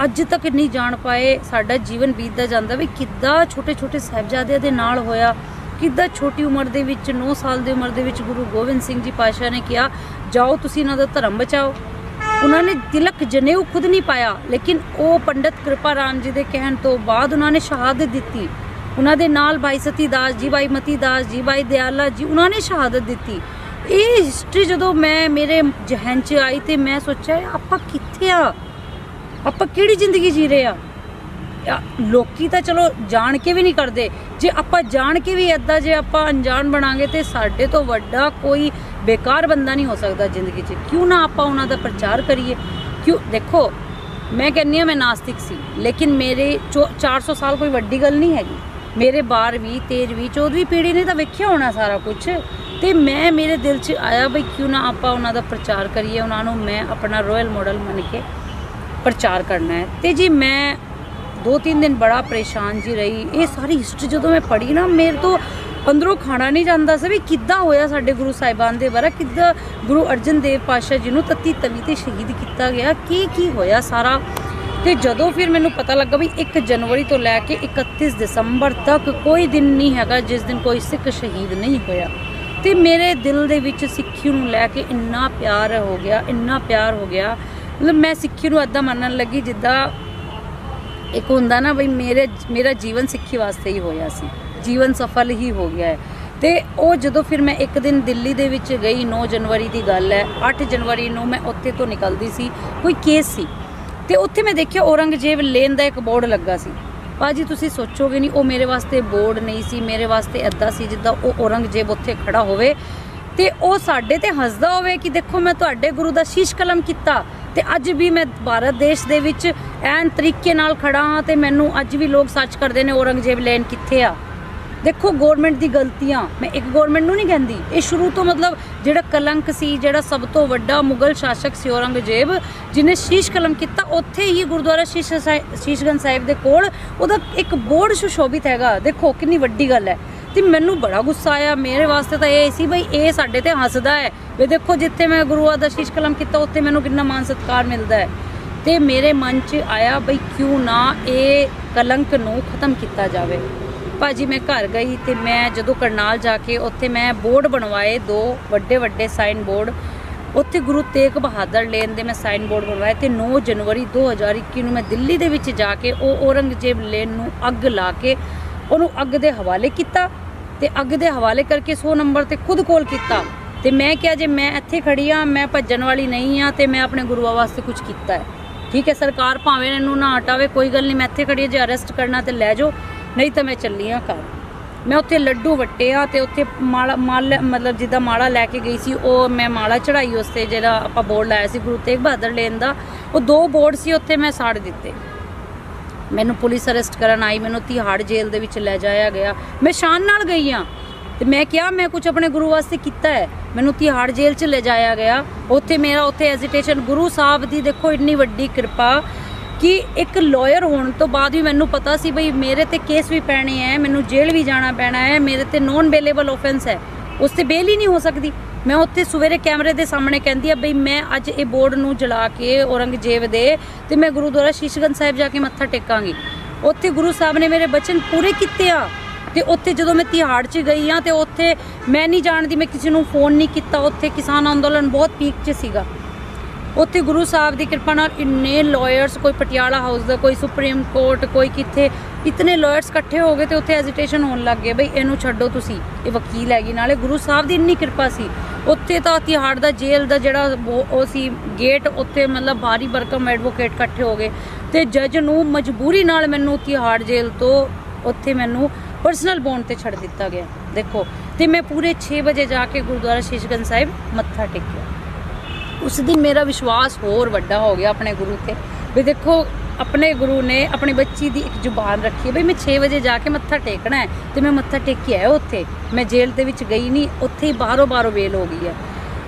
ਅੱਜ ਤੱਕ ਨਹੀਂ ਜਾਣ ਪਾਏ, ਸਾਡਾ ਜੀਵਨ ਬੀਤਦਾ ਜਾਂਦਾ ਵੀ, ਕਿੱਦਾਂ ਛੋਟੇ ਛੋਟੇ ਸਾਹਿਬਜ਼ਾਦਿਆਂ ਦੇ ਨਾਲ ਹੋਇਆ, ਕਿੱਦਾਂ ਛੋਟੀ ਉਮਰ ਦੇ ਵਿੱਚ 9 ਸਾਲ ਦੀ ਉਮਰ ਦੇ ਵਿੱਚ ਗੁਰੂ ਗੋਬਿੰਦ ਸਿੰਘ ਜੀ ਪਾਸ਼ਾ ਨੇ ਕਿਹਾ, ਜਾਓ ਤੁਸੀਂ ਇਹਨਾਂ ਦਾ ਧਰਮ ਬਚਾਓ। ਉਹਨਾਂ ਨੇ ਤਿਲਕ ਜਨੇਊ ਖੁਦ ਨਹੀਂ ਪਾਇਆ, ਲੇਕਿਨ ਉਹ ਪੰਡਤ ਕਿਰਪਾ ਰਾਮ ਜੀ ਦੇ ਕਹਿਣ ਤੋਂ ਬਾਅਦ ਉਹਨਾਂ ਨੇ ਸ਼ਹਾਦਤ ਦਿੱਤੀ। ਉਹਨਾਂ ਦੇ ਨਾਲ ਭਾਈ ਸਤੀ ਦਾਸ ਜੀ ਭਾਈ ਮਤੀ ਦਾਸ ਜੀ ਭਾਈ ਦਿਆਲਾ ਜੀ, ਉਹਨਾਂ ਨੇ ਸ਼ਹਾਦਤ ਦਿੱਤੀ। ਇਹ ਹਿਸਟਰੀ ਜਦੋਂ ਮੈਂ, ਮੇਰੇ ਜਹਨ 'ਚ ਆਈ ਤੇ ਮੈਂ ਸੋਚਿਆ, ਆਪਾਂ ਕਿੱਥੇ ਆ? ਆਪਾਂ ਕਿਹੜੀ ਜ਼ਿੰਦਗੀ ਜੀ ਰਹੇ ਆ? ਆ, ਲੋਕੀ ਤਾਂ ਚਲੋ ਜਾਣ ਕੇ ਵੀ ਨਹੀਂ ਕਰਦੇ। ਜੇ ਆਪਾਂ ਜਾਣ ਕੇ ਵੀ ਐਦਾਂ ਜੇ ਆਪਾਂ ਅਣਜਾਣ ਬਣਾਂਗੇ ਤੇ ਸਾਡੇ ਤੋਂ ਵੱਡਾ ਕੋਈ ਬੇਕਾਰ ਬੰਦਾ ਨਹੀਂ ਹੋ ਸਕਦਾ ਜ਼ਿੰਦਗੀ 'ਚ। ਕਿਉਂ ਨਾ ਆਪਾਂ ਉਹਨਾਂ ਦਾ ਪ੍ਰਚਾਰ ਕਰੀਏ? ਕਿਉਂ ਦੇਖੋ ਮੈਂ ਕਹਿੰਨੀ ਆ ਮੈਂ ਨਾਸਤਿਕ ਸੀ ਲੇਕਿਨ ਮੇਰੇ ਚੋ- 400 ਸਾਲ ਕੋਈ ਵੱਡੀ ਗੱਲ ਨਹੀਂ ਹੈਗੀ। ਮੇਰੇ 12ਵੀਂ 13ਵੀਂ 14ਵੀਂ ਪੀੜ੍ਹੀ ਨੇ ਤਾਂ ਵੇਖਿਆ ਹੋਣਾ ਸਾਰਾ ਕੁਝ ਤੇ ਮੈਂ ਮੇਰੇ ਦਿਲ 'ਚ ਆਇਆ ਬਈ ਕਿਉਂ ਨਾ ਆਪਾਂ ਉਹਨਾਂ ਦਾ ਪ੍ਰਚਾਰ ਕਰੀਏ ਉਹਨਾਂ ਨੂੰ ਮੈਂ ਆਪਣਾ ਰਾਇਲ ਮਾਡਲ ਮੰਨ ਕੇ ਪ੍ਰਚਾਰ ਕਰਨਾ ਹੈ। ਤੇ ਜੀ ਮੈਂ ਦੋ ਤਿੰਨ ਦਿਨ ਬੜਾ ਪਰੇਸ਼ਾਨ ਜੀ ਰਹੀ। ਇਹ ਸਾਰੀ ਹਿਸਟਰੀ ਜਦੋਂ ਮੈਂ ਪੜ੍ਹੀ ਨਾ, ਮੇਰੇ ਤੋਂ ਅੰਦਰੋਂ ਖਾਣਾ ਨਹੀਂ ਜਾਂਦਾ ਸੀ ਵੀ ਕਿੱਦਾਂ ਹੋਇਆ ਸਾਡੇ ਗੁਰੂ ਸਾਹਿਬਾਨ ਦੇ ਬਾਰੇ, ਕਿੱਦਾਂ ਗੁਰੂ ਅਰਜਨ ਦੇਵ ਪਾਸ਼ਾ ਜੀ ਨੂੰ ਤਤੀ ਤਵੀ ਤੇ ਸ਼ਹੀਦ ਕੀਤਾ ਗਿਆ ਕੀ ਕੀ ਹੋਇਆ ਸਾਰਾ। ਤੇ ਜਦੋਂ ਫਿਰ ਮੈਨੂੰ ਪਤਾ ਲੱਗਾ ਵੀ 1 ਜਨਵਰੀ ਤੋਂ ਲੈ ਕੇ 31 ਦਸੰਬਰ ਤੱਕ ਕੋਈ ਦਿਨ ਨਹੀਂ ਹੈਗਾ ਜਿਸ ਦਿਨ ਕੋਈ ਸਿੱਖ ਸ਼ਹੀਦ ਨਹੀਂ ਹੋਇਆ। ਤੇ ਮੇਰੇ ਦਿਲ ਦੇ ਵਿੱਚ ਸਿੱਖੀ ਨੂੰ ਲੈ ਕੇ ਇੰਨਾ ਪਿਆਰ ਹੋ ਗਿਆ, ਇੰਨਾ ਪਿਆਰ ਹੋ ਗਿਆ ਮਤਲਬ ਮੈਂ ਸਿੱਖੀ ਨੂੰ ਅੱਦਾ ਮੰਨਣ ਲੱਗੀ ਜਿੱਦਾਂ ਇੱਕ ਹੁੰਦਾ ਨਾ ਬਈ ਮੇਰੇ, ਮੇਰਾ ਜੀਵਨ ਸਿੱਖੀ ਵਾਸਤੇ ਹੀ ਹੋਇਆ ਸੀ। ਜੀਵਨ ਸਫਲ ਹੀ ਹੋ ਗਿਆ ਹੈ। ਤੇ ਉਹ ਜਦੋਂ ਫਿਰ ਮੈਂ ਇੱਕ ਦਿਨ ਦਿੱਲੀ ਦੇ ਵਿੱਚ ਗਈ 9 ਜਨਵਰੀ ਦੀ ਗੱਲ ਹੈ 8 ਜਨਵਰੀ ਨੂੰ ਮੈਂ ਉੱਥੇ ਤੋਂ ਨਿਕਲਦੀ ਸੀ, ਕੋਈ ਕੇਸ ਸੀ। ਤੇ ਉੱਥੇ ਮੈਂ ਦੇਖਿਆ ਔਰੰਗਜ਼ੇਬ ਲੇਨ ਦਾ ਇੱਕ ਬੋਰਡ ਲੱਗਾ ਸੀ। ਬਾਜੀ ਤੁਸੀਂ ਸੋਚੋਗੇ ਨਹੀਂ, ਉਹ ਮੇਰੇ ਵਾਸਤੇ ਬੋਰਡ ਨਹੀਂ ਸੀ, ਮੇਰੇ ਵਾਸਤੇ ਐਦਾਂ ਸੀ ਜਿੱਦਾਂ ਉਹ ਔਰੰਗਜ਼ੇਬ ਉੱਥੇ ਖੜਾ ਹੋਵੇ। ਤੇ ਉਹ ਸਾਡੇ ਤੇ ਹੱਸਦਾ ਹੋਵੇ ਕਿ ਦੇਖੋ ਮੈਂ ਤੁਹਾਡੇ ਗੁਰੂ ਦਾ ਸ਼ੀਸ਼ ਕਲਮ ਕੀਤਾ। ਤੇ ਅੱਜ ਵੀ ਮੈਂ ਭਾਰਤ ਦੇਸ਼ ਦੇ ਵਿੱਚ ਐਨ ਤਰੀਕੇ ਨਾਲ ਖੜਾ ਹਾਂ ਤੇ ਮੈਨੂੰ ਅੱਜ ਵੀ ਲੋਕ ਸੱਚ ਕਰਦੇ ਨੇ ਔਰੰਗਜ਼ੇਬ ਲੈਣ ਕਿੱਥੇ ਆ? ਦੇਖੋ ਗਵਰਨਮੈਂਟ ਦੀ ਗਲਤੀਆਂ, ਮੈਂ ਇੱਕ ਗਵਰਨਮੈਂਟ ਨੂੰ ਨਹੀਂ ਕਹਿੰਦੀ। ਇਹ ਸ਼ੁਰੂ ਤੋਂ ਮਤਲਬ ਜਿਹੜਾ ਕਲੰਕ ਸੀ, ਜਿਹੜਾ ਸਭ ਤੋਂ ਵੱਡਾ ਮੁਗਲ ਸ਼ਾਸਕ ਸੀ ਔਰੰਗਜ਼ੇਬ ਜਿਹਨੇ ਸ਼ੀਸ਼ ਕਲਮ ਕੀਤਾ, ਉੱਥੇ ਹੀ ਗੁਰਦੁਆਰਾ ਸ਼ੀਸ਼ ਸਾਹਿਬ- ਸ਼ੀਸ਼ਗੰਜ ਸਾਹਿਬ ਦੇ ਕੋਲ ਉਹਦਾ ਇੱਕ ਬੋਰਡ ਸੁਸ਼ੋਭਿਤ ਹੈਗਾ। ਦੇਖੋ, ਕਿੰਨੀ ਵੱਡੀ ਗੱਲ ਹੈ। ਤੇ ਮੈਨੂੰ ਬੜਾ ਗੁੱਸਾ ਆਇਆ। ਮੇਰੇ ਵਾਸਤੇ ਤਾਂ ਇਹ ਸੀ ਬਈ ਇਹ ਸਾਡੇ ਤੇ ਹੱਸਦਾ ਹੈ। ਵੀ ਦੇਖੋ, ਜਿੱਥੇ ਮੈਂ ਗੁਰੂਆ ਦਾ ਸ਼ੀਸ਼ ਕਲਮ ਕੀਤਾ, ਉੱਥੇ ਮੈਨੂੰ ਕਿੰਨਾ ਮਾਨ ਸਤਿਕਾਰ ਮਿਲਦਾ ਹੈ। ਤੇ ਮੇਰੇ ਮਨ 'ਚ ਆਇਆ ਬਈ ਕਿਉਂ ਨਾ ਇਹ ਕਲੰਕ ਨੂੰ ਖਤਮ ਕੀਤਾ ਜਾਵੇ। ਭਾਜੀ, ਮੈਂ ਘਰ ਗਈ ਤੇ ਮੈਂ ਜਦੋਂ ਕਰਨਾਲ ਜਾ ਕੇ ਉੱਥੇ ਮੈਂ ਬੋਰਡ ਬਣਵਾਏ, ਦੋ ਵੱਡੇ ਵੱਡੇ ਸਾਈਨ ਬੋਰਡ। ਉੱਥੇ ਗੁਰੂ ਤੇਗ ਬਹਾਦਰ ਲੇਨ ਦੇ ਮੈਂ ਸਾਈਨ ਬੋਰਡ ਬਣਵਾਏ ਤੇ 9 ਜਨਵਰੀ 2021 ਨੂੰ ਮੈਂ ਦਿੱਲੀ ਦੇ ਵਿੱਚ ਜਾ ਕੇ ਉਹ ਔਰੰਗਜ਼ੇਬ ਲੇਨ ਨੂੰ ਅੱਗ ਲਾ ਕੇ ਉਹਨੂੰ ਅੱਗ ਦੇ ਹਵਾਲੇ ਕੀਤਾ ਤੇ ਅੱਗ ਦੇ ਹਵਾਲੇ ਕਰਕੇ 100 ਨੰਬਰ ਤੇ ਖੁਦ ਕੋਲ ਕੀਤਾ। ਤੇ ਮੈਂ ਕਿਹਾ ਜੇ ਮੈਂ ਇੱਥੇ ਖੜੀ ਆ ਮੈਂ ਭੱਜਣ ਵਾਲੀ ਨਹੀਂ ਆ ਤੇ ਮੈਂ ਆਪਣੇ ਗੁਰੂਆਂ ਵਾਸਤੇ ਕੁਝ ਕੀਤਾ ਹੈ। ਠੀਕ ਹੈ ਸਰਕਾਰ ਭਾਵੇਂ ਇਹਨੂੰ ਨਾ ਹਟਾਵੇ ਕੋਈ ਗੱਲ ਨਹੀਂ ਮੈਂ ਇੱਥੇ ਖੜੀ ਹਾਂ, ਜੇ ਅਰੈਸਟ ਕਰਨਾ ਤੇ ਲੈ ਜਾਓ ਨਹੀਂ ਤਾਂ ਮੈਂ ਚੱਲੀ ਆ ਘਰ। ਮੈਂ ਉੱਥੇ ਲੱਡੂ ਵੱਟੇ ਆ ਤੇ ਉੱਥੇ ਮਾਲਾ ਮਾਲ ਮਤਲਬ ਜਿੱਦਾਂ ਮਾਲਾ ਲੈ ਕੇ ਗਈ ਸੀ ਉਹ ਮੈਂ ਮਾਲਾ ਚੜਾਈ ਉਸ ਤੇ ਜਿਹੜਾ ਆਪਾਂ ਬੋਰਡ ਲਾਇਆ ਸੀ ਗੁਰੂ ਤੇਗ ਬਹਾਦਰ ਲੈਣ ਦਾ ਉਹ ਦੋ ਬੋਰਡ ਸੀ ਉੱਥੇ ਮੈਂ ਸਾੜ ਦਿੱਤੇ। ਮੈਨੂੰ ਪੁਲਿਸ ਅਰੈਸਟ ਕਰਨ ਆਈ, ਮੈਨੂੰ ਤਿਹਾੜ ਜੇਲ੍ਹ ਦੇ ਵਿੱਚ ਲੈ ਜਾਇਆ ਗਿਆ। ਮੈਂ ਸ਼ਾਨ ਨਾਲ ਗਈ ਆ। ਤੇ ਮੈਂ ਕਿਹਾ, ਮੈਂ ਕੁਝ ਆਪਣੇ ਗੁਰੂ ਵਾਸਤੇ ਕੀਤਾ ਹੈ। ਮੈਨੂੰ ਤਿਹਾੜ ਜੇਲ੍ਹ 'ਚ ਲੈ ਜਾਇਆ ਗਿਆ। ਉੱਥੇ ਮੇਰਾ ਉੱਥੇ ਐਜੀਟੇਸ਼ਨ ਗੁਰੂ ਸਾਹਿਬ ਦੀ ਦੇਖੋ ਇੰਨੀ ਵੱਡੀ ਕਿਰਪਾ ਕਿ ਇੱਕ ਲਾਇਰ ਹੋਣ ਤੋਂ ਬਾਅਦ ਵੀ ਮੈਨੂੰ ਪਤਾ ਸੀ ਬਈ ਮੇਰੇ ਤੇ ਕੇਸ ਵੀ ਪੈਣੇ ਹੈ ਮੈਨੂੰ ਜੇਲ੍ਹ ਵੀ ਜਾਣਾ ਪੈਣਾ ਹੈ ਮੇਰੇ ਤੇ ਨੋਨ ਬੇਲੇਬਲ ਆਫੈਂਸ ਹੈ ਉਸ ਤੇ ਬੇਲ ਹੀ ਨਹੀਂ ਹੋ ਸਕਦੀ। ਮੈਂ ਉੱਥੇ ਸਵੇਰੇ ਕੈਮਰੇ ਦੇ ਸਾਹਮਣੇ ਕਹਿੰਦੀ ਆ, ਬਈ ਮੈਂ ਅੱਜ ਇਹ ਬੋਰਡ ਨੂੰ ਜਲਾ ਕੇ ਔਰੰਗਜ਼ੇਬ ਦੇ ਤੇ ਮੈਂ ਗੁਰਦੁਆਰਾ ਸ਼ੀਸ਼ਗੰਜ ਸਾਹਿਬ ਜਾ ਕੇ ਮੱਥਾ ਟੇਕਾਂਗੀ। ਉੱਥੇ ਗੁਰੂ ਸਾਹਿਬ ਨੇ ਮੇਰੇ ਬਚਨ ਪੂਰੇ ਕੀਤੇ ਆ ਤੇ ਉੱਥੇ ਜਦੋਂ ਮੈਂ ਤਿਹਾੜ 'ਚ ਗਈ ਆ ਤੇ ਉੱਥੇ ਮੈਂ ਨਹੀਂ ਜਾਣਦੀ, ਮੈਂ ਕਿਸੇ ਨੂੰ ਫੋਨ ਨਹੀਂ ਕੀਤਾ, ਉੱਥੇ ਕਿਸਾਨ ਅੰਦੋਲਨ ਬਹੁਤ ਪੀਕ 'ਚ ਸੀਗਾ। ਉੱਥੇ ਗੁਰੂ ਸਾਹਿਬ ਦੀ ਕਿਰਪਾ ਨਾਲ ਇੰਨੇ ਲਾਇਰਸ ਕੋਈ ਪਟਿਆਲਾ ਹਾਊਸ ਦਾ, ਕੋਈ ਸੁਪਰੀਮ ਕੋਰਟ, ਕੋਈ ਕਿੱਥੇ, ਇਤਨੇ ਲਾਇਰਸ ਇਕੱਠੇ ਹੋ ਗਏ ਤੇ ਉੱਥੇ ਐਜੀਟੇਸ਼ਨ ਹੋਣ ਲੱਗ ਗਏ, ਬਈ ਇਹਨੂੰ ਛੱਡੋ ਤੁਸੀਂ, ਇਹ ਵਕੀਲ ਹੈਗੀ, ਨਾਲੇ ਗੁਰੂ ਸਾਹਿਬ ਦੀ ਇੰਨੀ ਕਿਰਪਾ ਸੀ। ਉੱਥੇ ਤਾਂ ਤਿਹਾੜ ਦਾ, ਜੇਲ੍ਹ ਦਾ ਜਿਹੜਾ ਉਹ ਉਹ ਸੀ ਗੇਟ ਉੱਥੇ ਮਤਲਬ ਭਾਰੀ ਬਰਕਮ ਐਡਵੋਕੇਟ ਇਕੱਠੇ ਹੋ ਗਏ ਤੇ ਜੱਜ ਨੂੰ ਮਜਬੂਰੀ ਨਾਲ ਮੈਨੂੰ ਤਿਹਾੜ ਜੇਲ੍ਹ ਤੋਂ ਉੱਥੇ ਮੈਨੂੰ ਪਰਸਨਲ ਬੌਂਡ ਤੇ ਛੱਡ ਦਿੱਤਾ ਗਿਆ। ਦੇਖੋ, ਤੇ ਮੈਂ ਪੂਰੇ 6 ਵਜੇ ਜਾ ਕੇ ਗੁਰਦੁਆਰਾ ਸ਼ੀਸ਼ਗੰਜ ਸਾਹਿਬ ਮੱਥਾ ਟੇਕਿਆ। ਉਸ ਦਿਨ ਮੇਰਾ ਵਿਸ਼ਵਾਸ ਹੋਰ ਵੱਡਾ ਹੋ ਗਿਆ ਆਪਣੇ ਗੁਰੂ ਤੇ। ਵੀ ਦੇਖੋ, ਆਪਣੇ ਗੁਰੂ ਨੇ ਆਪਣੀ ਬੱਚੀ ਦੀ ਇੱਕ ਜ਼ੁਬਾਨ ਰੱਖੀ ਹੈ। ਬਈ ਮੈਂ 6 ਵਜੇ ਜਾ ਕੇ ਮੱਥਾ ਟੇਕਣਾ ਹੈ ਤੇ ਮੈਂ ਮੱਥਾ ਟੇਕਿਆ ਆਇਆ ਉੱਥੇ। ਮੈਂ ਜੇਲ੍ਹ ਦੇ ਵਿੱਚ ਗਈ ਨਹੀਂ, ਉੱਥੇ ਹੀ ਬਾਹਰੋਂ ਬਾਹਰੋਂ ਵੇਲ ਹੋ ਗਈ ਹੈ।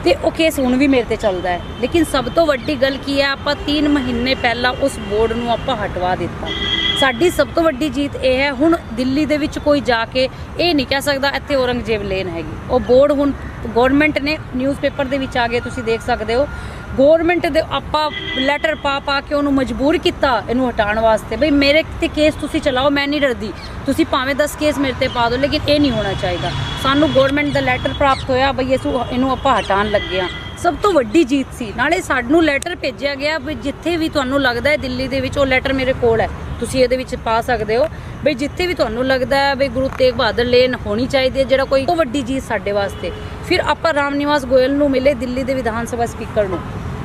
ਤੇ ਉਹ ਕੇਸ ਹੁਣ ਵੀ ਮੇਰੇ ਤੇ ਚੱਲਦਾ ਹੈ। ਲੇਕਿਨ ਸਭ ਤੋਂ ਵੱਡੀ ਗੱਲ ਕੀ ਹੈ, ਆਪਾਂ 3 ਮਹੀਨੇ ਪਹਿਲਾਂ ਉਸ ਬੋਰਡ ਨੂੰ ਆਪਾਂ ਹਟਵਾ ਦਿੱਤਾ। ਸਾਡੀ ਸਭ ਤੋਂ ਵੱਡੀ ਜੀਤ ਇਹ ਹੈ, ਹੁਣ ਦਿੱਲੀ ਦੇ ਵਿੱਚ ਕੋਈ ਜਾ ਕੇ ਇਹ ਨਹੀਂ ਕਹਿ ਸਕਦਾ ਇੱਥੇ ਔਰੰਗਜ਼ੇਬ ਲੇਨ ਹੈਗੀ। ਉਹ ਬੋਰਡ ਹੁਣ ਗਵਰਨਮੈਂਟ ਨੇ ਨਿਊਜ਼ਪੇਪਰ ਦੇ ਵਿੱਚ ਆ ਗਏ ਤੁਸੀਂ ਦੇਖ ਸਕਦੇ ਹੋ। ਗਵਰਨਮੈਂਟ ਦੇ ਆਪਾਂ ਲੈਟਰ ਪਾ ਪਾ ਕੇ ਉਹਨੂੰ ਮਜਬੂਰ ਕੀਤਾ, ਇਹਨੂੰ ਹਟਾਉਣ ਵਾਸਤੇ। ਬਈ ਮੇਰੇ ਤੇ ਕੇਸ ਤੁਸੀਂ ਚਲਾਓ, ਮੈਂ ਨਹੀਂ ਡਰਦੀ। ਤੁਸੀਂ ਭਾਵੇਂ 10 ਕੇਸ ਮੇਰੇ ਤੇ ਪਾ ਦਿਓ, ਲੇਕਿਨ ਇਹ ਨਹੀਂ ਹੋਣਾ ਚਾਹੀਦਾ। ਸਾਨੂੰ ਗਵਰਨਮੈਂਟ ਦਾ ਲੈਟਰ ਪ੍ਰਾਪਤ ਹੋਇਆ, ਬਈ ਇਸ ਇਹਨੂੰ ਆਪਾਂ ਹਟਾਉਣ ਲੱਗੇ ਹਾਂ। ਸਭ ਤੋਂ ਵੱਡੀ ਜੀਤ ਸੀ। ਨਾਲੇ ਸਾਨੂੰ ਲੈਟਰ ਭੇਜਿਆ ਗਿਆ ਵੀ ਜਿੱਥੇ ਵੀ ਤੁਹਾਨੂੰ ਲੱਗਦਾ ਹੈ ਦਿੱਲੀ ਦੇ ਵਿੱਚ ਉਹ ਲੈਟਰ ਮੇਰੇ ਕੋਲ ਹੈ। ਤੁਸੀਂ ਇਹਦੇ ਵਿੱਚ ਪਾ ਸਕਦੇ ਹੋ। ਬਈ ਜਿੱਥੇ ਵੀ ਤੁਹਾਨੂੰ ਲੱਗਦਾ ਹੈ ਵੀ ਗੁਰੂ ਤੇਗ ਬਹਾਦਰ ਲੇਨ ਹੋਣੀ ਚਾਹੀਦੀ ਹੈ, ਜਿਹੜਾ ਕੋਈ ਉਹ ਵੱਡੀ ਚੀਜ਼ ਸਾਡੇ ਵਾਸਤੇ। ਫਿਰ ਆਪਾਂ ਰਾਮ ਨਿਵਾਸ ਗੋਇਲ ਨੂੰ ਮਿਲੇ ਦਿੱਲੀ ਦੇ ਵਿਧਾਨ ਸਭਾ ਸਪੀਕਰ ਨੂੰ।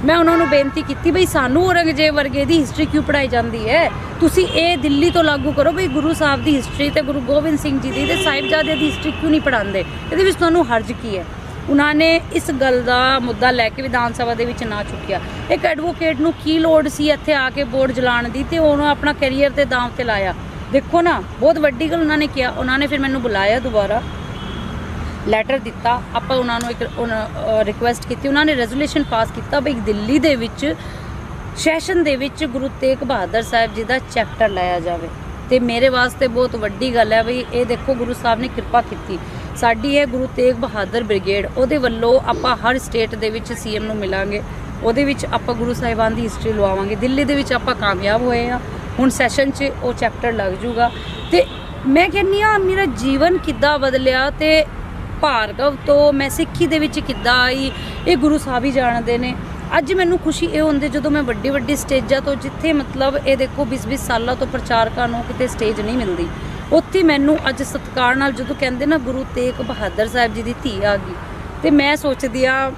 ਮੈਂ ਉਹਨਾਂ ਨੂੰ ਬੇਨਤੀ ਕੀਤੀ ਬਈ ਸਾਨੂੰ ਔਰੰਗਜ਼ੇਬ ਵਰਗੇ ਦੀ ਹਿਸਟਰੀ ਕਿਉਂ ਪੜਾਈ ਜਾਂਦੀ ਹੈ? ਤੁਸੀਂ ਇਹ ਦਿੱਲੀ ਤੋਂ ਲਾਗੂ ਕਰੋ ਬਈ ਗੁਰੂ ਸਾਹਿਬ ਦੀ ਹਿਸਟਰੀ ਤੇ ਗੁਰੂ ਗੋਬਿੰਦ ਸਿੰਘ ਜੀ ਦੀ ਤੇ ਸਾਹਿਬਜ਼ਾਦੇ ਦੀ ਹਿਸਟਰੀ ਕਿਉਂ ਨਹੀਂ ਪੜਾਉਂਦੇ ਇਹਦੇ ਵਿੱਚ ਤੁਹਾਨੂੰ ਹਰਜ ਕੀ ਹੈ? ਉਹਨਾਂ ਨੇ ਇਸ ਗੱਲ ਦਾ ਮੁੱਦਾ ਲੈ ਕੇ ਵਿਧਾਨ ਸਭਾ ਦੇ ਵਿੱਚ ਨਾ ਚੁੱਕਿਆ। ਇੱਕ ਐਡਵੋਕੇਟ ਨੂੰ ਕੀ ਲੋੜ ਸੀ ਇੱਥੇ ਆ ਕੇ ਬੋਰਡ ਜਲਾਉਣ ਦੀ ਤੇ ਉਹਨੂੰ ਆਪਣਾ ਕੈਰੀਅਰ ਤੇ ਦਾਅ ਤੇ ਲਾਇਆ? ਦੇਖੋ ਨਾ, ਬਹੁਤ ਵੱਡੀ ਗੱਲ ਉਹਨਾਂ ਨੇ ਕਿਹਾ। ਉਹਨਾਂ ਨੇ ਫਿਰ ਮੈਨੂੰ ਬੁਲਾਇਆ ਦੁਬਾਰਾ। ਲੈਟਰ ਦਿੱਤਾ। ਆਪਾਂ ਉਹਨਾਂ ਨੂੰ ਇੱਕ ਰਿਕੁਐਸਟ ਕੀਤੀ। ਉਹਨਾਂ ਨੇ ਰੈਜ਼ੋਲੂਸ਼ਨ ਪਾਸ ਕੀਤਾ ਵੀ ਦਿੱਲੀ ਦੇ ਵਿੱਚ ਸੈਸ਼ਨ ਦੇ ਵਿੱਚ ਗੁਰੂ ਤੇਗ ਬਹਾਦਰ ਸਾਹਿਬ ਜੀ ਦਾ ਚੈਪਟਰ ਲਾਇਆ ਜਾਵੇ। ਤੇ ਮੇਰੇ ਵਾਸਤੇ ਬਹੁਤ ਵੱਡੀ ਗੱਲ ਹੈ ਵੀ ਇਹ ਦੇਖੋ ਗੁਰੂ ਸਾਹਿਬ ਨੇ ਕਿਰਪਾ ਕੀਤੀ। ਸਾਡੀ ਹੈ ਗੁਰੂ ਤੇਗ ਬਹਾਦਰ ਬ੍ਰਿਗੇਡ, ਉਹਦੇ ਵੱਲੋਂ ਆਪਾਂ ਹਰ ਸਟੇਟ ਦੇ ਵਿੱਚ ਸੀਐਮ ਨੂੰ ਮਿਲਾਂਗੇ। ਉਹਦੇ ਵਿੱਚ ਆਪਾਂ ਗੁਰੂ ਸਾਹਿਬਾਨ ਦੀ ਹਿਸਟਰੀ ਲਵਾਵਾਂਗੇ। ਦਿੱਲੀ ਦੇ ਵਿੱਚ ਆਪਾਂ ਕਾਮਯਾਬ ਹੋਏ ਆ ਹੁਣ ਸੈਸ਼ਨ 'ਚ ਉਹ ਚੈਪਟਰ ਲੱਗ ਜੂਗਾ ਤੇ ਮੈਂ ਕਹਿੰਨੀ ਆ ਮੇਰਾ ਜੀਵਨ ਕਿੱਦਾਂ ਬਦਲਿਆ ਤੇ ਭਾਰਗਵ ਤੋਂ ਮੈਂ ਸਿੱਖੀ ਦੇ ਵਿੱਚ ਕਿੱਦਾਂ ਆਈ, ਇਹ ਗੁਰੂ ਸਾਹਿਬ ਹੀ ਜਾਣਦੇ ਨੇ। ਅੱਜ ਮੈਨੂੰ ਖੁਸ਼ੀ ਇਹ ਹੁੰਦੀ ਜਦੋਂ ਮੈਂ ਵੱਡੀ ਵੱਡੀ ਸਟੇਜਾਂ ਤੋਂ ਜਿੱਥੇ ਮਤਲਬ ਇਹ ਦੇਖੋ 20-20 ਸਾਲਾਂ ਤੋਂ ਪ੍ਰਚਾਰਕਾਂ ਨੂੰ ਕਿਤੇ ਸਟੇਜ ਨਹੀਂ ਮਿਲਦੀ। ਉੱਥੇ ਮੈਨੂੰ ਅੱਜ ਸਤਿਕਾਰ ਨਾਲ ਜਦੋਂ ਕਹਿੰਦੇ ਨਾ ਗੁਰੂ ਤੇਗ ਬਹਾਦਰ ਸਾਹਿਬ ਜੀ ਦੀ ਧੀ ਆ ਗਈ, ਤੇ ਮੈਂ ਸੋਚਦੀ ਆ,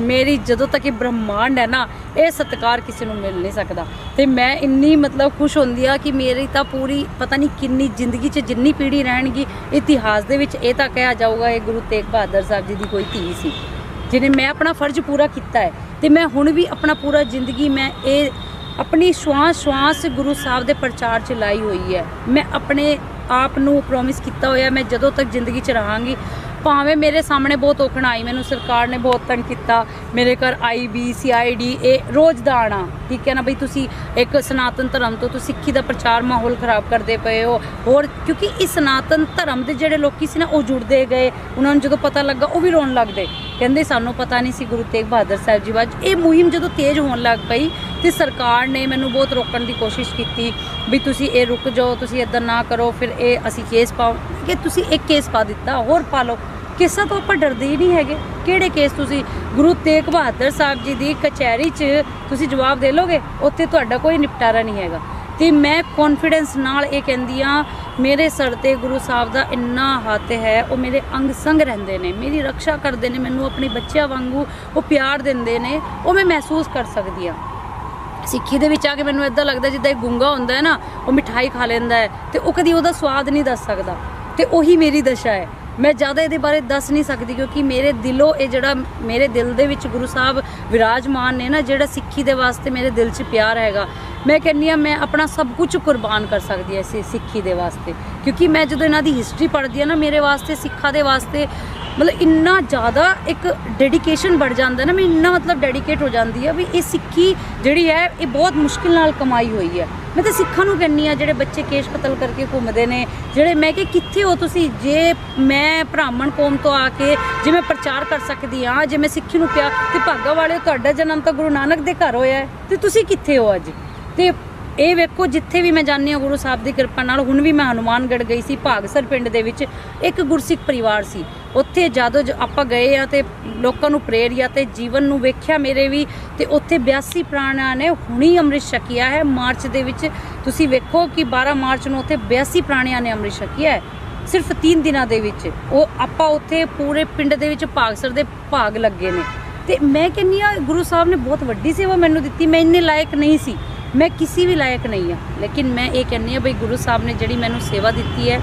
ਮੇਰੀ ਜਦੋਂ ਤੱਕ ਇਹ ਬ੍ਰਹਮਾਂਡ ਹੈ ਨਾ, ਇਹ ਸਤਿਕਾਰ ਕਿਸੇ ਨੂੰ ਮਿਲ ਨਹੀਂ ਸਕਦਾ। ਤੇ ਮੈਂ ਇੰਨੀ ਮਤਲਬ ਖੁਸ਼ ਹੁੰਦੀ ਆ ਕਿ ਮੇਰੀ ਤਾਂ ਪੂਰੀ ਪਤਾ ਨਹੀਂ ਕਿੰਨੀ ਜ਼ਿੰਦਗੀ 'ਚ ਜਿੰਨੀ ਪੀੜ੍ਹੀ ਰਹਿਣਗੀ, ਇਤਿਹਾਸ ਦੇ ਵਿੱਚ ਇਹ ਤਾਂ ਕਿਹਾ ਜਾਊਗਾ ਇਹ ਗੁਰੂ ਤੇਗ ਬਹਾਦਰ ਸਾਹਿਬ ਜੀ ਦੀ ਕੋਈ ਧੀ ਸੀ, ਜਿਹਨੇ ਮੈਂ ਆਪਣਾ ਫਰਜ਼ ਪੂਰਾ ਕੀਤਾ ਹੈ। ਤੇ ਮੈਂ ਹੁਣ ਵੀ ਆਪਣਾ ਪੂਰਾ ਜ਼ਿੰਦਗੀ ਮੈਂ ਇਹ ਆਪਣੀ ਸ਼ਵਾਸ ਸ਼ਵਾਸ ਗੁਰੂ ਸਾਹਿਬ ਦੇ ਪ੍ਰਚਾਰ 'ਚ ਲਾਈ ਹੋਈ ਹੈ। ਮੈਂ ਆਪਣੇ ਆਪ ਨੂੰ ਪ੍ਰੋਮਿਸ ਕੀਤਾ ਹੋਇਆ, ਮੈਂ ਜਦੋਂ ਤੱਕ ਜ਼ਿੰਦਗੀ 'ਚ ਰਹਾਂਗੀ। ਭਾਵੇਂ ਮੇਰੇ ਸਾਹਮਣੇ ਬਹੁਤ ਔਖਣਾ ਆਈ, ਮੈਨੂੰ ਸਰਕਾਰ ਨੇ ਬਹੁਤ ਤੰਗ ਕੀਤਾ, ਮੇਰੇ ਘਰ I B C I D ਇਹ ਰੋਜ਼ ਦਾ ਆਣਾ। ਠੀਕ ਹੈ ਨਾ ਬਈ, ਤੁਸੀਂ ਇੱਕ ਸਨਾਤਨ ਧਰਮ ਤੋਂ ਤੁਸੀਂ ਸਿੱਖੀ ਦਾ ਪ੍ਰਚਾਰ ਮਾਹੌਲ ਖਰਾਬ ਕਰਦੇ ਪਏ ਹੋ। ਹੋਰ, ਕਿਉਂਕਿ ਇਸ ਸਨਾਤਨ ਧਰਮ ਦੇ ਜਿਹੜੇ ਲੋਕੀ ਸੀ ਨਾ, ਉਹ ਜੁੜਦੇ ਗਏ। ਉਹਨਾਂ ਨੂੰ ਜਦੋਂ ਪਤਾ ਲੱਗਾ, ਉਹ ਵੀ ਰੋਣ ਲੱਗਦੇ ਕਹਿੰਦੇ ਸਾਨੂੰ ਪਤਾ ਨਹੀਂ ਸੀ ਗੁਰੂ ਤੇਗ ਬਹਾਦਰ ਸਾਹਿਬ ਜੀ ਬਾਰੇ ਇਹ ਮੁਹਿੰਮ ਜਦੋਂ ਤੇਜ਼ ਹੋਣ ਲੱਗ ਪਈ ਤੇ ਸਰਕਾਰ ਨੇ ਮੈਨੂੰ ਬਹੁਤ ਰੋਕਣ ਦੀ ਕੋਸ਼ਿਸ਼ ਕੀਤੀ ਵੀ ਤੁਸੀਂ ਇਹ ਰੁਕ ਜਾਓ, ਤੁਸੀਂ ਇਦਾਂ ਨਾ ਕਰੋ, ਫਿਰ ਇਹ ਅਸੀਂ ਕੇਸ ਪਾਓ ਕਿ ਤੁਸੀਂ ਇੱਕ ਕੇਸ ਪਾ ਦਿੱਤਾ, ਹੋਰ ਪਾ ਲਓ। ਕੇਸਾਂ ਤੋਂ ਆਪਾਂ ਡਰਦੇ ਹੀ ਨਹੀਂ ਹੈਗੇ। ਕਿਹੜੇ ਕੇਸ ਤੁਸੀਂ ਗੁਰੂ ਤੇਗ ਬਹਾਦਰ ਸਾਹਿਬ ਜੀ ਦੀ ਕਚਹਿਰੀ 'ਚ ਤੁਸੀਂ ਜਵਾਬ ਦੇ ਲੋਗੇ? ਉੱਥੇ ਤੁਹਾਡਾ ਕੋਈ ਨਿਪਟਾਰਾ ਨਹੀਂ ਹੈਗਾ। ਤੇ ਮੈਂ ਕੌਨਫੀਡੈਂਸ ਨਾਲ ਇਹ ਕਹਿੰਦੀ ਆ ਮੇਰੇ ਸਰ ਤੇ ਗੁਰੂ ਸਾਹਿਬ ਦਾ ਇੰਨਾ ਹੱਥ ਹੈ, ਉਹ ਮੇਰੇ ਅੰਗ ਸੰਗ ਰਹਿੰਦੇ ਨੇ, ਮੇਰੀ ਰੱਖਿਆ ਕਰਦੇ ਨੇ, ਮੈਨੂੰ ਆਪਣੇ ਬੱਚਿਆਂ ਵਾਂਗੂ ਉਹ ਪਿਆਰ ਦਿੰਦੇ ਨੇ, ਉਹ ਮੈਂ ਮਹਿਸੂਸ ਕਰ ਸਕਦੀ ਆ ਸਿੱਖੀ ਦੇ ਵਿੱਚ ਆ ਕੇ ਮੈਨੂੰ ਇਦਾਂ ਲੱਗਦਾ ਜਿੱਦਾਂ ਇਹ ਗੁੰਗਾ ਹੁੰਦਾ ਹੈ ਨਾ, ਉਹ ਮਿਠਾਈ ਖਾ ਲੈਂਦਾ ਹੈ ਤੇ ਉਹ ਕਦੀ ਉਹਦਾ ਸਵਾਦ ਨਹੀਂ ਦੱਸ ਸਕਦਾ ਤੇ ਉਹੀ ਮੇਰੀ ਦਸ਼ਾ ਹੈ। ਮੈਂ ਜ਼ਿਆਦਾ ਇਹਦੇ ਬਾਰੇ ਦੱਸ ਨਹੀਂ ਸਕਦੀ ਕਿਉਂਕਿ ਮੇਰੇ ਦਿਲੋਂ ਇਹ ਜਿਹੜਾ ਮੇਰੇ ਦਿਲ ਦੇ ਵਿੱਚ ਗੁਰੂ ਸਾਹਿਬ ਵਿਰਾਜਮਾਨ ਨੇ ਨਾ, ਜਿਹੜਾ ਸਿੱਖੀ ਦੇ ਵਾਸਤੇ ਮੇਰੇ ਦਿਲ 'ਚ ਪਿਆਰ ਹੈਗਾ, ਮੈਂ ਕਹਿੰਦੀ ਆ ਮੈਂ ਆਪਣਾ ਸਭ ਕੁਝ ਕੁਰਬਾਨ ਕਰ ਸਕਦੀ ਐ ਇਸੇ ਸਿੱਖੀ ਦੇ ਵਾਸਤੇ। ਕਿਉਂਕਿ ਮੈਂ ਜਦੋਂ ਇਹਨਾਂ ਦੀ ਹਿਸਟਰੀ ਪੜ੍ਹਦੀ ਆ ਨਾ, ਮੇਰੇ ਵਾਸਤੇ, ਸਿੱਖਾਂ ਦੇ ਵਾਸਤੇ ਮਤਲਬ ਇੰਨਾ ਜ਼ਿਆਦਾ ਇੱਕ ਡੈਡੀਕੇਸ਼ਨ ਵੱਧ ਜਾਂਦਾ ਨਾ, ਮੈਂ ਇੰਨਾ ਮਤਲਬ ਡੈਡੀਕੇਟ ਹੋ ਜਾਂਦੀ ਆ ਵੀ ਇਹ ਸਿੱਖੀ ਜਿਹੜੀ ਹੈ, ਇਹ ਬਹੁਤ ਮੁਸ਼ਕਿਲ ਨਾਲ ਕਮਾਈ ਹੋਈ ਹੈ। ਮੈਂ ਤਾਂ ਸਿੱਖਾਂ ਨੂੰ ਕਹਿੰਨੀ ਆ, ਜਿਹੜੇ ਬੱਚੇ ਕੇਸ਼ ਕਤਲ ਕਰਕੇ ਘੁੰਮਦੇ ਨੇ, ਜਿਹੜੇ ਮੈਂ ਕਿ ਕਿੱਥੇ ਹੋ ਤੁਸੀਂ? ਜੇ ਮੈਂ ਬ੍ਰਾਹਮਣ ਕੌਮ ਤੋਂ ਆ ਕੇ ਜੇ ਮੈਂ ਪ੍ਰਚਾਰ ਕਰ ਸਕਦੀ ਆ ਜੇ ਮੈਂ ਸਿੱਖੀ ਨੂੰ ਪਿਆ ਤੇ ਭਾਗਾ ਵਾਲੇ ਤੁਹਾਡਾ ਜਨਮ ਤਾਂ ਗੁਰੂ ਨਾਨਕ ਦੇ ਘਰ ਹੋਇਆ ਹੈ, ਤੇ ਤੁਸੀਂ ਕਿੱਥੇ ਹੋ ਅੱਜ? ਤੇ ਇਹ ਵੇਖੋ, ਜਿੱਥੇ ਵੀ ਮੈਂ ਜਾਂਦੀ ਹਾਂ ਗੁਰੂ ਸਾਹਿਬ ਦੀ ਕਿਰਪਾ ਨਾਲ, ਹੁਣ ਵੀ ਮੈਂ ਹਨੂਮਾਨਗੜ੍ਹ ਗਈ ਸੀ, ਭਾਗਸਰ ਪਿੰਡ ਦੇ ਵਿੱਚ ਇੱਕ ਗੁਰਸਿੱਖ ਪਰਿਵਾਰ ਸੀ। ਉੱਥੇ ਜਦੋਂ ਜ- ਆਪਾਂ ਗਏ ਆ ਤੇ ਲੋਕਾਂ ਨੂੰ ਪ੍ਰੇਰਿਆ ਤੇ ਜੀਵਨ ਨੂੰ ਵੇਖਿਆ ਮੇਰੇ ਵੀ, ਤੇ ਉੱਥੇ 82 ਪ੍ਰਾਣਾਂ ਨੇ ਹੁਣੀ ਅੰਮ੍ਰਿਤ ਛਕਿਆ ਹੈ। ਮਾਰਚ ਦੇ ਵਿੱਚ ਤੁਸੀਂ ਵੇਖੋ ਕਿ 12 ਮਾਰਚ ਨੂੰ ਉੱਥੇ 82 ਪ੍ਰਾਣਿਆਂ ਨੇ ਅੰਮ੍ਰਿਤ ਛਕਿਆ ਹੈ। ਸਿਰਫ 3 ਦਿਨਾਂ ਦੇ ਵਿੱਚ ਉਹ ਆਪਾਂ ਉੱਥੇ ਪੂਰੇ ਪਿੰਡ ਦੇ ਵਿੱਚ ਭਾਗਸਰ ਦੇ ਭਾਗ ਲੱਗੇ ਨੇ। ਤੇ ਮੈਂ ਕਹਿੰਨੀ ਆ ਗੁਰੂ ਸਾਹਿਬ ਨੇ ਬਹੁਤ ਵੱਡੀ ਸੇਵਾ ਮੈਨੂੰ ਦਿੱਤੀ। ਮੈਂ ਇੰਨੇ ਲਾਇਕ ਨਹੀਂ ਸੀ। ਮੈਂ ਕਿਸੇ ਵੀ ਲਾਇਕ ਨਹੀਂ ਆ ਲੇਕਿਨ ਮੈਂ ਇਹ ਕਹਿੰਨੀ ਆ ਬਈ ਗੁਰੂ ਸਾਹਿਬ ਨੇ ਜਿਹੜੀ ਮੈਨੂੰ ਸੇਵਾ ਦਿੱਤੀ ਹੈ,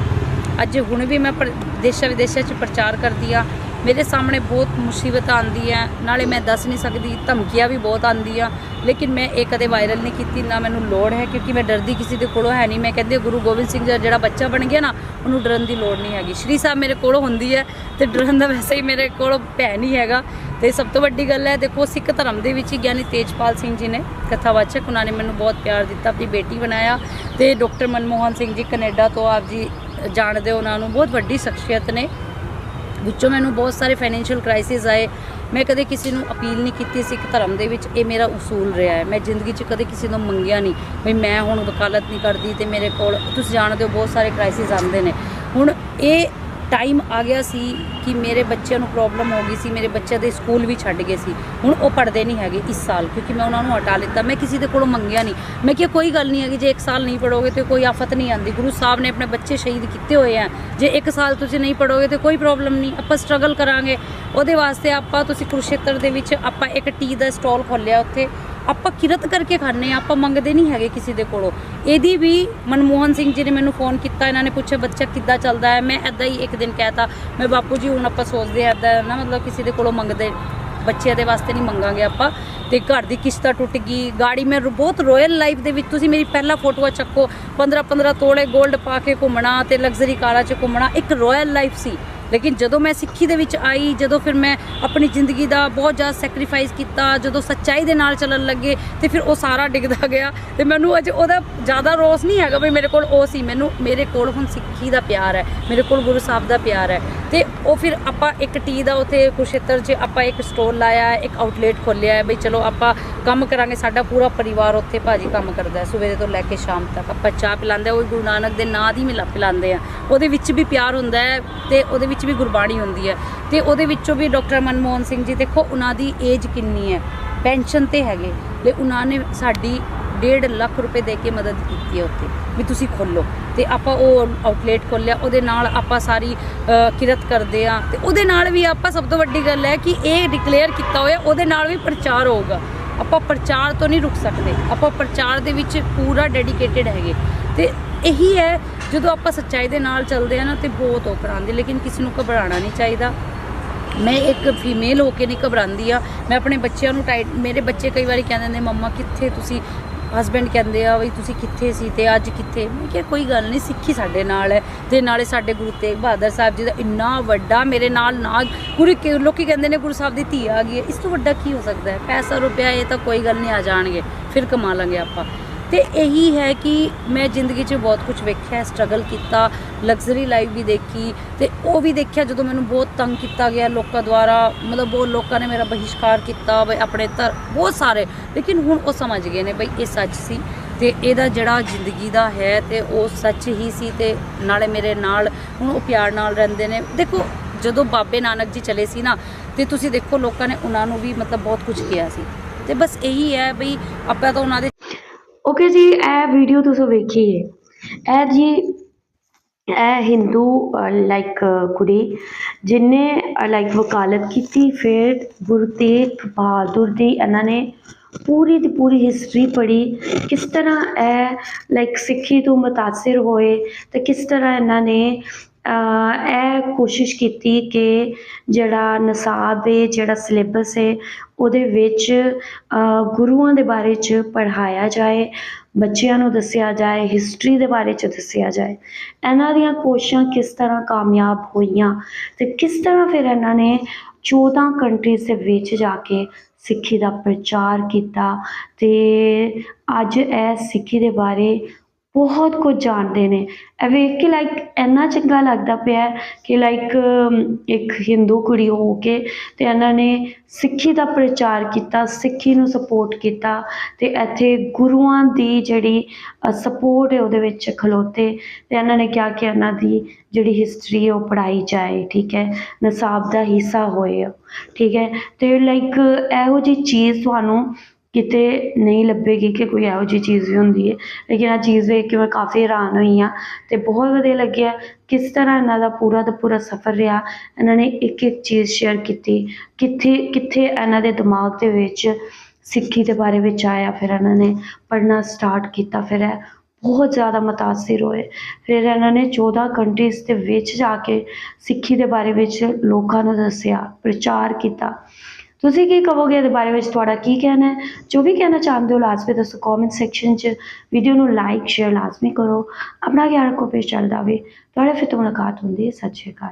ਅੱਜ ਹੁਣ ਵੀ ਮੈਂ ਪਰ- ਦੇਸ਼ਾਂ ਵਿਦੇਸ਼ਾਂ 'ਚ ਪ੍ਰਚਾਰ ਕਰਦੀ ਆ ਮੇਰੇ ਸਾਹਮਣੇ ਬਹੁਤ ਮੁਸੀਬਤਾਂ ਆਉਂਦੀ ਹੈ। ਨਾਲੇ ਮੈਂ ਦੱਸ ਨਹੀਂ ਸਕਦੀ, ਧਮਕੀਆਂ ਵੀ ਬਹੁਤ ਆਉਂਦੀ ਆ। ਲੇਕਿਨ ਮੈਂ ਇਹ ਕਦੇ ਵਾਇਰਲ ਨਹੀਂ ਕੀਤੀ, ਨਾ ਮੈਨੂੰ ਲੋੜ ਹੈ, ਕਿਉਂਕਿ ਮੈਂ ਡਰਦੀ ਕਿਸੇ ਦੇ ਕੋਲੋਂ ਹੈ ਨਹੀਂ। ਮੈਂ ਕਹਿੰਦੀ ਗੁਰੂ ਗੋਬਿੰਦ ਸਿੰਘ ਜੀ ਜਿਹੜਾ ਬੱਚਾ ਬਣ ਗਿਆ ਨਾ, ਉਹਨੂੰ ਡਰਨ ਦੀ ਲੋੜ ਨਹੀਂ ਹੈਗੀ। ਸ਼੍ਰੀ ਸਾਹਿਬ ਮੇਰੇ ਕੋਲੋਂ ਹੁੰਦੀ ਹੈ ਤੇ ਡਰਨ ਦਾ ਵੈਸੇ ਹੀ ਮੇਰੇ ਕੋਲ ਭੈ ਨਹੀਂ ਹੈਗਾ। ਤੇ ਸਭ ਤੋਂ ਵੱਡੀ ਗੱਲ ਹੈ, ਦੇਖੋ, ਸਿੱਖ ਧਰਮ ਦੇ ਵਿੱਚ ਹੀ ਗਿਆਨੀ ਤੇਜਪਾਲ ਸਿੰਘ ਜੀ ਨੇ ਕਥਾਵਾਚਕ, ਉਹਨਾਂ ਨੇ ਮੈਨੂੰ ਬਹੁਤ ਪਿਆਰ ਦਿੱਤਾ, ਆਪਣੀ ਬੇਟੀ ਬਣਾਇਆ ਤੇ ਡਾਕਟਰ ਮਨਮੋਹਨ ਸਿੰਘ ਜੀ ਕੈਨੇਡਾ ਤੋਂ ਆਪ ਜੀ ਜਾਣਦੇ ਹੋ ਉਹਨਾਂ ਨੂੰ, ਬਹੁਤ ਵੱਡੀ ਸ਼ਖਸੀਅਤ ਨੇ। ਵਿੱਚੋਂ ਮੈਨੂੰ ਬਹੁਤ ਸਾਰੇ ਫਾਈਨੈਂਸ਼ੀਅਲ ਕ੍ਰਾਈਸਿਸ ਆਏ। ਮੈਂ ਕਦੇ ਕਿਸੇ ਨੂੰ ਅਪੀਲ ਨਹੀਂ ਕੀਤੀ ਸਿੱਖ ਧਰਮ ਦੇ ਵਿੱਚ, ਇਹ ਮੇਰਾ ਉਸੂਲ ਰਿਹਾ ਹੈ। ਮੈਂ ਜ਼ਿੰਦਗੀ 'ਚ ਕਦੇ ਕਿਸੇ ਤੋਂ ਮੰਗਿਆ ਨਹੀਂ ਵੀ ਮੈਂ ਹੁਣ ਵਕਾਲਤ ਨਹੀਂ ਕਰਦੀ ਤੇ ਮੇਰੇ ਕੋਲ, ਤੁਸੀਂ ਜਾਣਦੇ ਹੋ, ਬਹੁਤ ਸਾਰੇ ਕ੍ਰਾਈਸਿਸ ਆਉਂਦੇ ਨੇ। ਹੁਣ ਇਹ ਟਾਈਮ ਆ ਗਿਆ ਸੀ ਕਿ ਮੇਰੇ ਬੱਚਿਆਂ ਨੂੰ ਪ੍ਰੋਬਲਮ ਹੋ ਗਈ ਸੀ, ਮੇਰੇ ਬੱਚਿਆਂ ਦੇ ਸਕੂਲ ਵੀ ਛੱਡ ਗਏ ਸੀ। ਹੁਣ ਉਹ ਪੜ੍ਹਦੇ ਨਹੀਂ ਹੈਗੇ ਇਸ ਸਾਲ, ਕਿਉਂਕਿ ਮੈਂ ਉਹਨਾਂ ਨੂੰ ਹਟਾ ਲਿੱਤਾ। ਮੈਂ ਕਿਸੇ ਦੇ ਕੋਲੋਂ ਮੰਗਿਆ ਨਹੀਂ। ਮੈਂ ਕਿਹਾ ਕੋਈ ਗੱਲ ਨਹੀਂ ਹੈਗੀ, ਜੇ ਇੱਕ ਸਾਲ ਨਹੀਂ ਪੜੋਗੇ ਤੇ ਕੋਈ ਆਫਤ ਨਹੀਂ ਆਂਦੀ ਗੁਰੂ ਸਾਹਿਬ ਨੇ ਆਪਣੇ ਬੱਚੇ ਸ਼ਹੀਦ ਕੀਤੇ ਹੋਏ ਆ। ਜੇ ਇੱਕ ਸਾਲ ਤੁਸੀਂ ਨਹੀਂ ਪੜੋਗੇ ਤੇ ਕੋਈ ਪ੍ਰੋਬਲਮ ਨਹੀਂ। ਆਪਾਂ ਸਟਰਗਲ ਕਰਾਂਗੇ। ਉਹਦੇ ਵਾਸਤੇ ਆਪਾਂ, ਤੁਸੀਂ ਕੁਰੂਸ਼ੇਤਰ ਦੇ ਵਿੱਚ ਆਪਾਂ ਇੱਕ ਟੀ ਦਾ ਸਟਾਲ ਖੋਲਿਆ ਉੱਥੇ। ਆਪਾਂ ਕਿਰਤ ਕਰਕੇ ਖਾਂਦੇ ਹਾਂ, ਆਪਾਂ ਮੰਗਦੇ ਨਹੀਂ ਹੈਗੇ ਕਿਸੇ ਦੇ ਕੋਲੋਂ। ਇਹਦੀ ਵੀ ਮਨਮੋਹਨ ਸਿੰਘ ਜੀ ਨੇ ਮੈਨੂੰ ਫੋਨ ਕੀਤਾ, ਇਹਨਾਂ ਨੇ ਪੁੱਛਿਆ, ਬੱਚਾ ਕਿੱਦਾਂ ਚੱਲਦਾ ਹੈ? ਮੈਂ ਐਦਾਂ ਹੀ ਇੱਕ ਦਿਨ ਕਹਿਤਾ, ਮੈਂ ਬਾਪੂ ਜੀ, ਹੁਣ ਆਪਾਂ ਸੋਚਦੇ ਆ ਐਦਾਂ ਨਾ, ਮਤਲਬ ਕਿਸੇ ਦੇ ਕੋਲੋਂ ਮੰਗਦੇ, ਬੱਚਿਆਂ ਦੇ ਵਾਸਤੇ ਨਹੀਂ ਮੰਗਾਂਗੇ ਆਪਾਂ। ਤੇ ਘਰ ਦੀ ਕਿਸ਼ਤਾਂ ਟੁੱਟ ਗਈ, ਗਾੜੀ ਮੈਂ ਬਹੁਤ ਰੋਇਲ ਲਾਈਫ ਦੇ ਵਿੱਚ ਤੁਸੀਂ ਮੇਰੀ ਪਹਿਲਾ ਫੋਟੋਆਂ ਚੱਕੋ 15 15 ਤੋਲੇ 골ਡ ਪਾ ਕੇ ਘੁੰਮਣਾ ਤੇ ਲਗਜ਼ਰੀ ਕਾਰਾਂ 'ਚ ਘੁੰਮਣਾ, ਇੱਕ ਰੋਇਲ ਲਾਈਫ ਸੀ। ਲੇਕਿਨ ਜਦੋਂ ਮੈਂ ਸਿੱਖੀ ਦੇ ਵਿੱਚ ਆਈ ਜਦੋਂ ਫਿਰ ਮੈਂ ਆਪਣੀ ਜ਼ਿੰਦਗੀ ਦਾ ਬਹੁਤ ਜ਼ਿਆਦਾ ਸੈਕਰੀਫਾਈਸ ਕੀਤਾ ਜਦੋਂ ਸੱਚਾਈ ਦੇ ਨਾਲ ਚੱਲਣ ਲੱਗੇ ਤੇ ਫਿਰ ਉਹ ਸਾਰਾ ਡਿੱਗਦਾ ਗਿਆ ਤੇ ਮੈਨੂੰ ਅਜੇ ਉਹਦਾ ਜ਼ਿਆਦਾ ਰੋਸ ਨਹੀਂ ਹੈਗਾ ਵੀ ਮੇਰੇ ਕੋਲ ਉਹ ਸੀ। ਮੈਨੂੰ ਮੇਰੇ ਕੋਲ ਹੁਣ ਸਿੱਖੀ ਦਾ ਪਿਆਰ ਹੈ ਮੇਰੇ ਕੋਲ ਗੁਰੂ ਸਾਹਿਬ ਦਾ ਪਿਆਰ ਹੈ ਤੇ ਉਹ ਫਿਰ ਆਪਾਂ ਇੱਕ ਟੀ ਦਾ ਉਥੇ ਕੁਰਸ਼ੇਤਰ 'ਚ ਆਪਾਂ ਇੱਕ ਸਟੋਰ ਲਾਇਆ ਇੱਕ ਆਊਟਲੇਟ ਖੋਲਿਆ ਹੈ ਬਈ ਚਲੋ ਆਪਾਂ ਕੰਮ ਕਰਾਂਗੇ ਸਾਡਾ ਪੂਰਾ ਪਰਿਵਾਰ ਉੱਥੇ ਭਾਜੀ ਕੰਮ ਕਰਦਾ ਸਵੇਰੇ ਤੋਂ ਲੈ ਕੇ ਸ਼ਾਮ ਤੱਕ ਆਪਾਂ ਚਾਹ ਪਿਲਾਉਂਦੇ ਹਾਂ, ਉਹ ਗੁਰੂ ਨਾਨਕ ਦੇ ਨਾਂ ਦੀ ਮਿਲਾ ਪਿਲਾਉਂਦੇ ਆ ਉਹਦੇ ਵਿੱਚ ਵੀ ਪਿਆਰ ਹੁੰਦਾ ਹੈ ਤੇ ਉਹਦੇ ਵਿੱਚ ਵੀ ਗੁਰਬਾਣੀ ਹੁੰਦੀ ਹੈ ਤੇ ਉਹਦੇ ਵਿੱਚੋਂ ਵੀ ਡਾਕਟਰ ਮਨਮੋਹਨ ਸਿੰਘ ਜੀ, ਦੇਖੋ ਉਹਨਾਂ ਦੀ ਏਜ ਕਿੰਨੀ ਹੈ, ਪੈਨਸ਼ਨ ਤੇ ਹੈਗੇ, ਤੇ ਉਹਨਾਂ ਨੇ ਸਾਡੀ 1.5 ਲੱਖ ਰੁਪਏ ਦੇ ਕੇ ਮਦਦ ਕੀਤੀ ਹੈ ਉੱਥੇ, ਵੀ ਤੁਸੀਂ ਖੋਲੋ ਤੇ ਆਪਾਂ ਉਹ ਆਊਟਲੇਟ ਖੋਲਿਆ ਉਹਦੇ ਨਾਲ ਆਪਾਂ ਸਾਰੀ ਕਿਰਤ ਕਰਦੇ ਆ ਤੇ ਉਹਦੇ ਨਾਲ ਵੀ ਆਪਾਂ ਸਭ ਤੋਂ ਵੱਡੀ ਗੱਲ ਹੈ ਕਿ ਇਹ ਡਿਕਲੇਅਰ ਕੀਤਾ ਹੋਇਆ, ਉਹਦੇ ਨਾਲ ਵੀ ਪ੍ਰਚਾਰ ਹੋਊਗਾ, ਆਪਾਂ ਪ੍ਰਚਾਰ ਤੋਂ ਨਹੀਂ ਰੁਕ ਸਕਦੇ, ਆਪਾਂ ਪ੍ਰਚਾਰ ਦੇ ਵਿੱਚ ਪੂਰਾ ਡੈਡੀਕੇਟਿਡ ਹੈਗੇ, ਤੇ ਇਹੀ ਹੈ, ਜਦੋਂ ਆਪਾਂ ਸੱਚਾਈ ਦੇ ਨਾਲ ਚੱਲਦੇ ਆ ਨਾ ਤੇ ਬਹੁਤ ਔਕੜ ਆਉਂਦੀ, ਲੇਕਿਨ ਕਿਸੇ ਨੂੰ ਘਬਰਾਉਣਾ ਨਹੀਂ ਚਾਹੀਦਾ। ਮੈਂ ਇੱਕ ਫੀਮੇਲ ਹੋ ਕੇ ਨਹੀਂ ਘਬਰਾਉਂਦੀ ਆ। ਮੈਂ ਆਪਣੇ ਬੱਚਿਆਂ ਨੂੰ ਟਾਈਟ ਮੇਰੇ ਬੱਚੇ ਕਈ ਵਾਰੀ ਕਹਿੰਦੇ ਨੇ, ਮੰਮਾ, ਕਿੱਥੇ ਤੁਸੀਂ? ਹਸਬੈਂਡ ਕਹਿੰਦੇ ਆ ਵੀ ਤੁਸੀਂ ਕਿੱਥੇ ਸੀ ਤੇ ਅੱਜ ਕਿੱਥੇ? ਮੈਂ ਕਿਹਾ, ਕੋਈ ਗੱਲ ਨਹੀਂ, ਸਿੱਖੀ ਸਾਡੇ ਨਾਲ ਹੈ। ਤੇ ਨਾਲੇ ਸਾਡੇ ਗੁਰੂ ਤੇਗ ਬਹਾਦਰ ਸਾਹਿਬ ਜੀ ਦਾ ਇੰਨਾ ਵੱਡਾ ਮੇਰੇ ਨਾਲ ਨਾ, ਗੁਰੂ ਕਿ- ਲੋਕੀ ਕਹਿੰਦੇ ਨੇ ਗੁਰੂ ਸਾਹਿਬ ਦੀ ਧੀ ਆ ਗਈ ਹੈ। ਇਸ ਤੋਂ ਵੱਡਾ ਕੀ ਹੋ ਸਕਦਾ ਹੈ? ਪੈਸਾ ਰੁਪਿਆ ਇਹ ਤਾਂ ਕੋਈ ਗੱਲ ਨਹੀਂ, ਆ ਜਾਣਗੇ। ਫਿਰ ਕਮਾ ਲਾਂਗੇ ਆਪਾਂ। ਤੇ ਇਹੀ ਹੈ ਕਿ ਮੈਂ ਜ਼ਿੰਦਗੀ 'ਚ ਬਹੁਤ ਕੁਝ ਵੇਖਿਆ ਸਟਰਗਲ ਕੀਤਾ ਲਗਜ਼ਰੀ ਲਾਈਫ ਵੀ ਦੇਖੀ ਤੇ ਉਹ ਵੀ ਦੇਖਿਆ ਜਦੋਂ ਮੈਨੂੰ ਬਹੁਤ ਤੰਗ ਕੀਤਾ ਗਿਆ ਲੋਕਾਂ ਦੁਆਰਾ, ਮਤਲਬ ਬਹੁਤ ਲੋਕਾਂ ਨੇ ਮੇਰਾ ਬਹਿਸ਼ਕਾਰ ਕੀਤਾ, ਬਈ ਆਪਣੇ ਧਰ, ਬਹੁਤ ਸਾਰੇ, ਲੇਕਿਨ ਹੁਣ ਉਹ ਸਮਝ ਗਏ ਨੇ ਬਈ ਇਹ ਸੱਚ ਸੀ ਤੇ ਇਹਦਾ ਜਿਹੜਾ ਜ਼ਿੰਦਗੀ ਦਾ ਹੈ ਤੇ ਉਹ ਸੱਚ ਹੀ ਸੀ ਤੇ ਨਾਲੇ ਮੇਰੇ ਨਾਲ, ਹੁਣ ਉਹ ਪਿਆਰ ਨਾਲ ਰਹਿੰਦੇ ਨੇ। ਦੇਖੋ, ਜਦੋਂ ਬਾਬੇ ਨਾਨਕ ਜੀ ਚਲੇ ਸੀ ਨਾ ਤੇ ਤੁਸੀਂ ਦੇਖੋ ਲੋਕਾਂ ਨੇ ਉਹਨਾਂ ਨੂੰ ਵੀ ਮਤਲਬ ਬਹੁਤ ਕੁਝ ਕਿਹਾ ਸੀ। ਤੇ ਬਸ ਇਹੀ ਹੈ ਬਈ ਆਪਾਂ ਤਾਂ ਉਹਨਾਂ ਦੇ
ਓਕੇ ਜੀ, ਇਹ ਵੀਡੀਓ ਤੁਸੀਂ ਵੇਖੀ ਹੈ ਇਹ ਜੀ, ਇਹ ਹਿੰਦੂ ਲਾਈਕ ਕੁੜੀ ਜਿਨੇ ਲਾਈਕ ਵਕਾਲਤ ਕੀਤੀ, ਫਿਰ ਗੁਰੂ ਤੇਗ ਬਹਾਦਰ ਦੀ ਇਹਨਾਂ ਨੇ ਪੂਰੀ ਦੀ ਪੂਰੀ ਹਿਸਟਰੀ ਪੜ੍ਹੀ। ਕਿਸ ਤਰ੍ਹਾਂ ਇਹ ਲਾਈਕ ਸਿੱਖੀ ਤੋਂ ਮੁਤਾਸਿਰ ਹੋਏ ਤੇ ਕਿਸ ਤਰ੍ਹਾਂ ਇਹਨਾਂ ਨੇ ਇਹ ਕੋਸ਼ਿਸ਼ ਕੀਤੀ ਕਿ ਜਿਹੜਾ ਨਸਾਬ ਹੈ ਜਿਹੜਾ ਸਿਲੇਬਸ ਹੈ ਉਹਦੇ ਵਿੱਚ ਗੁਰੂਆਂ ਦੇ ਬਾਰੇ ਚ ਪੜ੍ਹਾਇਆ ਜਾਏ, ਬੱਚਿਆਂ ਨੂੰ ਦੱਸਿਆ ਜਾਏ ਹਿਸਟਰੀ ਦੇ ਬਾਰੇ ਚ ਦੱਸਿਆ ਜਾਏ। ਇਹਨਾਂ ਦੀਆਂ ਕੋਸ਼ਿਸ਼ਾਂ ਕਿਸ ਤਰ੍ਹਾਂ ਕਾਮਯਾਬ ਹੋਈਆਂ ਅਤੇ ਕਿਸ ਤਰ੍ਹਾਂ ਫਿਰ ਇਹਨਾਂ ਨੇ 14 ਕੰਟਰੀਜ਼ ਦੇ ਵਿੱਚ ਜਾ ਕੇ ਸਿੱਖੀ ਦਾ ਪ੍ਰਚਾਰ ਕੀਤਾ ਅਤੇ ਅੱਜ ਇਹ ਸਿੱਖੀ ਦੇ ਬਾਰੇ ਬਹੁਤ ਕੁਝ ਜਾਣਦੇ ਨੇ। ਇਹ ਵੇਖ ਕੇ ਲਾਈਕ ਇੰਨਾ ਚੰਗਾ ਲੱਗਦਾ ਪਿਆ ਕਿ ਲਾਈਕ ਇੱਕ ਹਿੰਦੂ ਕੁੜੀ ਹੋ ਕੇ ਅਤੇ ਇਹਨਾਂ ਨੇ ਸਿੱਖੀ ਦਾ ਪ੍ਰਚਾਰ ਕੀਤਾ, ਸਿੱਖੀ ਨੂੰ ਸਪੋਰਟ ਕੀਤਾ ਅਤੇ ਇੱਥੇ ਗੁਰੂਆਂ ਦੀ ਜਿਹੜੀ ਸਪੋਰਟ ਹੈ ਉਹਦੇ ਵਿੱਚ ਖਲੋਤੇ ਅਤੇ ਇਹਨਾਂ ਨੇ ਕਿਹਾ ਕਿ ਇਹਨਾਂ ਦੀ ਜਿਹੜੀ ਹਿਸਟਰੀ ਹੈ ਉਹ ਪੜ੍ਹਾਈ ਜਾਏ, ਠੀਕ ਹੈ? ਨਸਾਬ ਦਾ ਹਿੱਸਾ ਹੋਏ, ਠੀਕ ਹੈ? ਅਤੇ ਲਾਈਕ ਇਹੋ ਜਿਹੀ ਚੀਜ਼ ਤੁਹਾਨੂੰ ਕਿਤੇ ਨਹੀਂ ਲੱਭੇਗੀ ਕਿ ਕੋਈ ਇਹੋ ਜਿਹੀ ਚੀਜ਼ ਵੀ ਹੁੰਦੀ ਹੈ। ਲੇਕਿਨ ਆਹ ਚੀਜ਼ ਵੇਖ ਕੇ ਮੈਂ ਕਾਫੀ ਹੈਰਾਨ ਹੋਈ ਹਾਂ ਅਤੇ ਬਹੁਤ ਵਧੀਆ ਲੱਗਿਆ ਕਿਸ ਤਰ੍ਹਾਂ ਇਹਨਾਂ ਦਾ ਪੂਰਾ ਦਾ ਪੂਰਾ ਸਫ਼ਰ ਰਿਹਾ, ਇਹਨਾਂ ਨੇ ਇੱਕ ਇੱਕ ਚੀਜ਼ ਸ਼ੇਅਰ ਕੀਤੀ, ਕਿੱਥੇ ਕਿੱਥੇ ਇਹਨਾਂ ਦੇ ਦਿਮਾਗ ਦੇ ਵਿੱਚ ਸਿੱਖੀ ਦੇ ਬਾਰੇ ਵਿੱਚ ਆਇਆ, ਫਿਰ ਇਹਨਾਂ ਨੇ ਪੜ੍ਹਨਾ ਸਟਾਰਟ ਕੀਤਾ, ਫਿਰ ਇਹ ਬਹੁਤ ਜ਼ਿਆਦਾ ਮੁਤਾਸਿਰ ਹੋਏ। ਫਿਰ ਇਹਨਾਂ ਨੇ 14 ਕੰਟਰੀਜ਼ ਦੇ ਵਿੱਚ ਜਾ ਕੇ ਸਿੱਖੀ ਦੇ ਬਾਰੇ ਵਿੱਚ ਲੋਕਾਂ ਨੂੰ ਦੱਸਿਆ, ਪ੍ਰਚਾਰ ਕੀਤਾ। ਤੁਸੀਂ ਕੀ ਕਹੋਗੇ ਇਹਦੇ ਬਾਰੇ ਵਿੱਚ? ਤੁਹਾਡਾ ਕੀ ਕਹਿਣਾ ਹੈ? ਜੋ ਵੀ ਕਹਿਣਾ ਚਾਹੁੰਦੇ ਹੋ, ਲਾਜ਼ਮੀ ਦੱਸੋ ਕਮੈਂਟ ਸੈਕਸ਼ਨ 'ਚ। ਵੀਡੀਓ ਨੂੰ ਲਾਈਕ ਸ਼ੇਅਰ ਲਾਜ਼ਮੀ ਕਰੋ। ਆਪਣਾ ਖਿਆਲ ਰੱਖੋ ਪੇਸ਼ ਚੱਲਦਾ ਵੇ। ਤੁਹਾਡੇ ਫਿਰ ਤੋਂ ਮੁਲਾਕਾਤ ਹੁੰਦੀ ਹੈ। ਸਤਿ ਸ਼੍ਰੀ ਅਕਾਲ।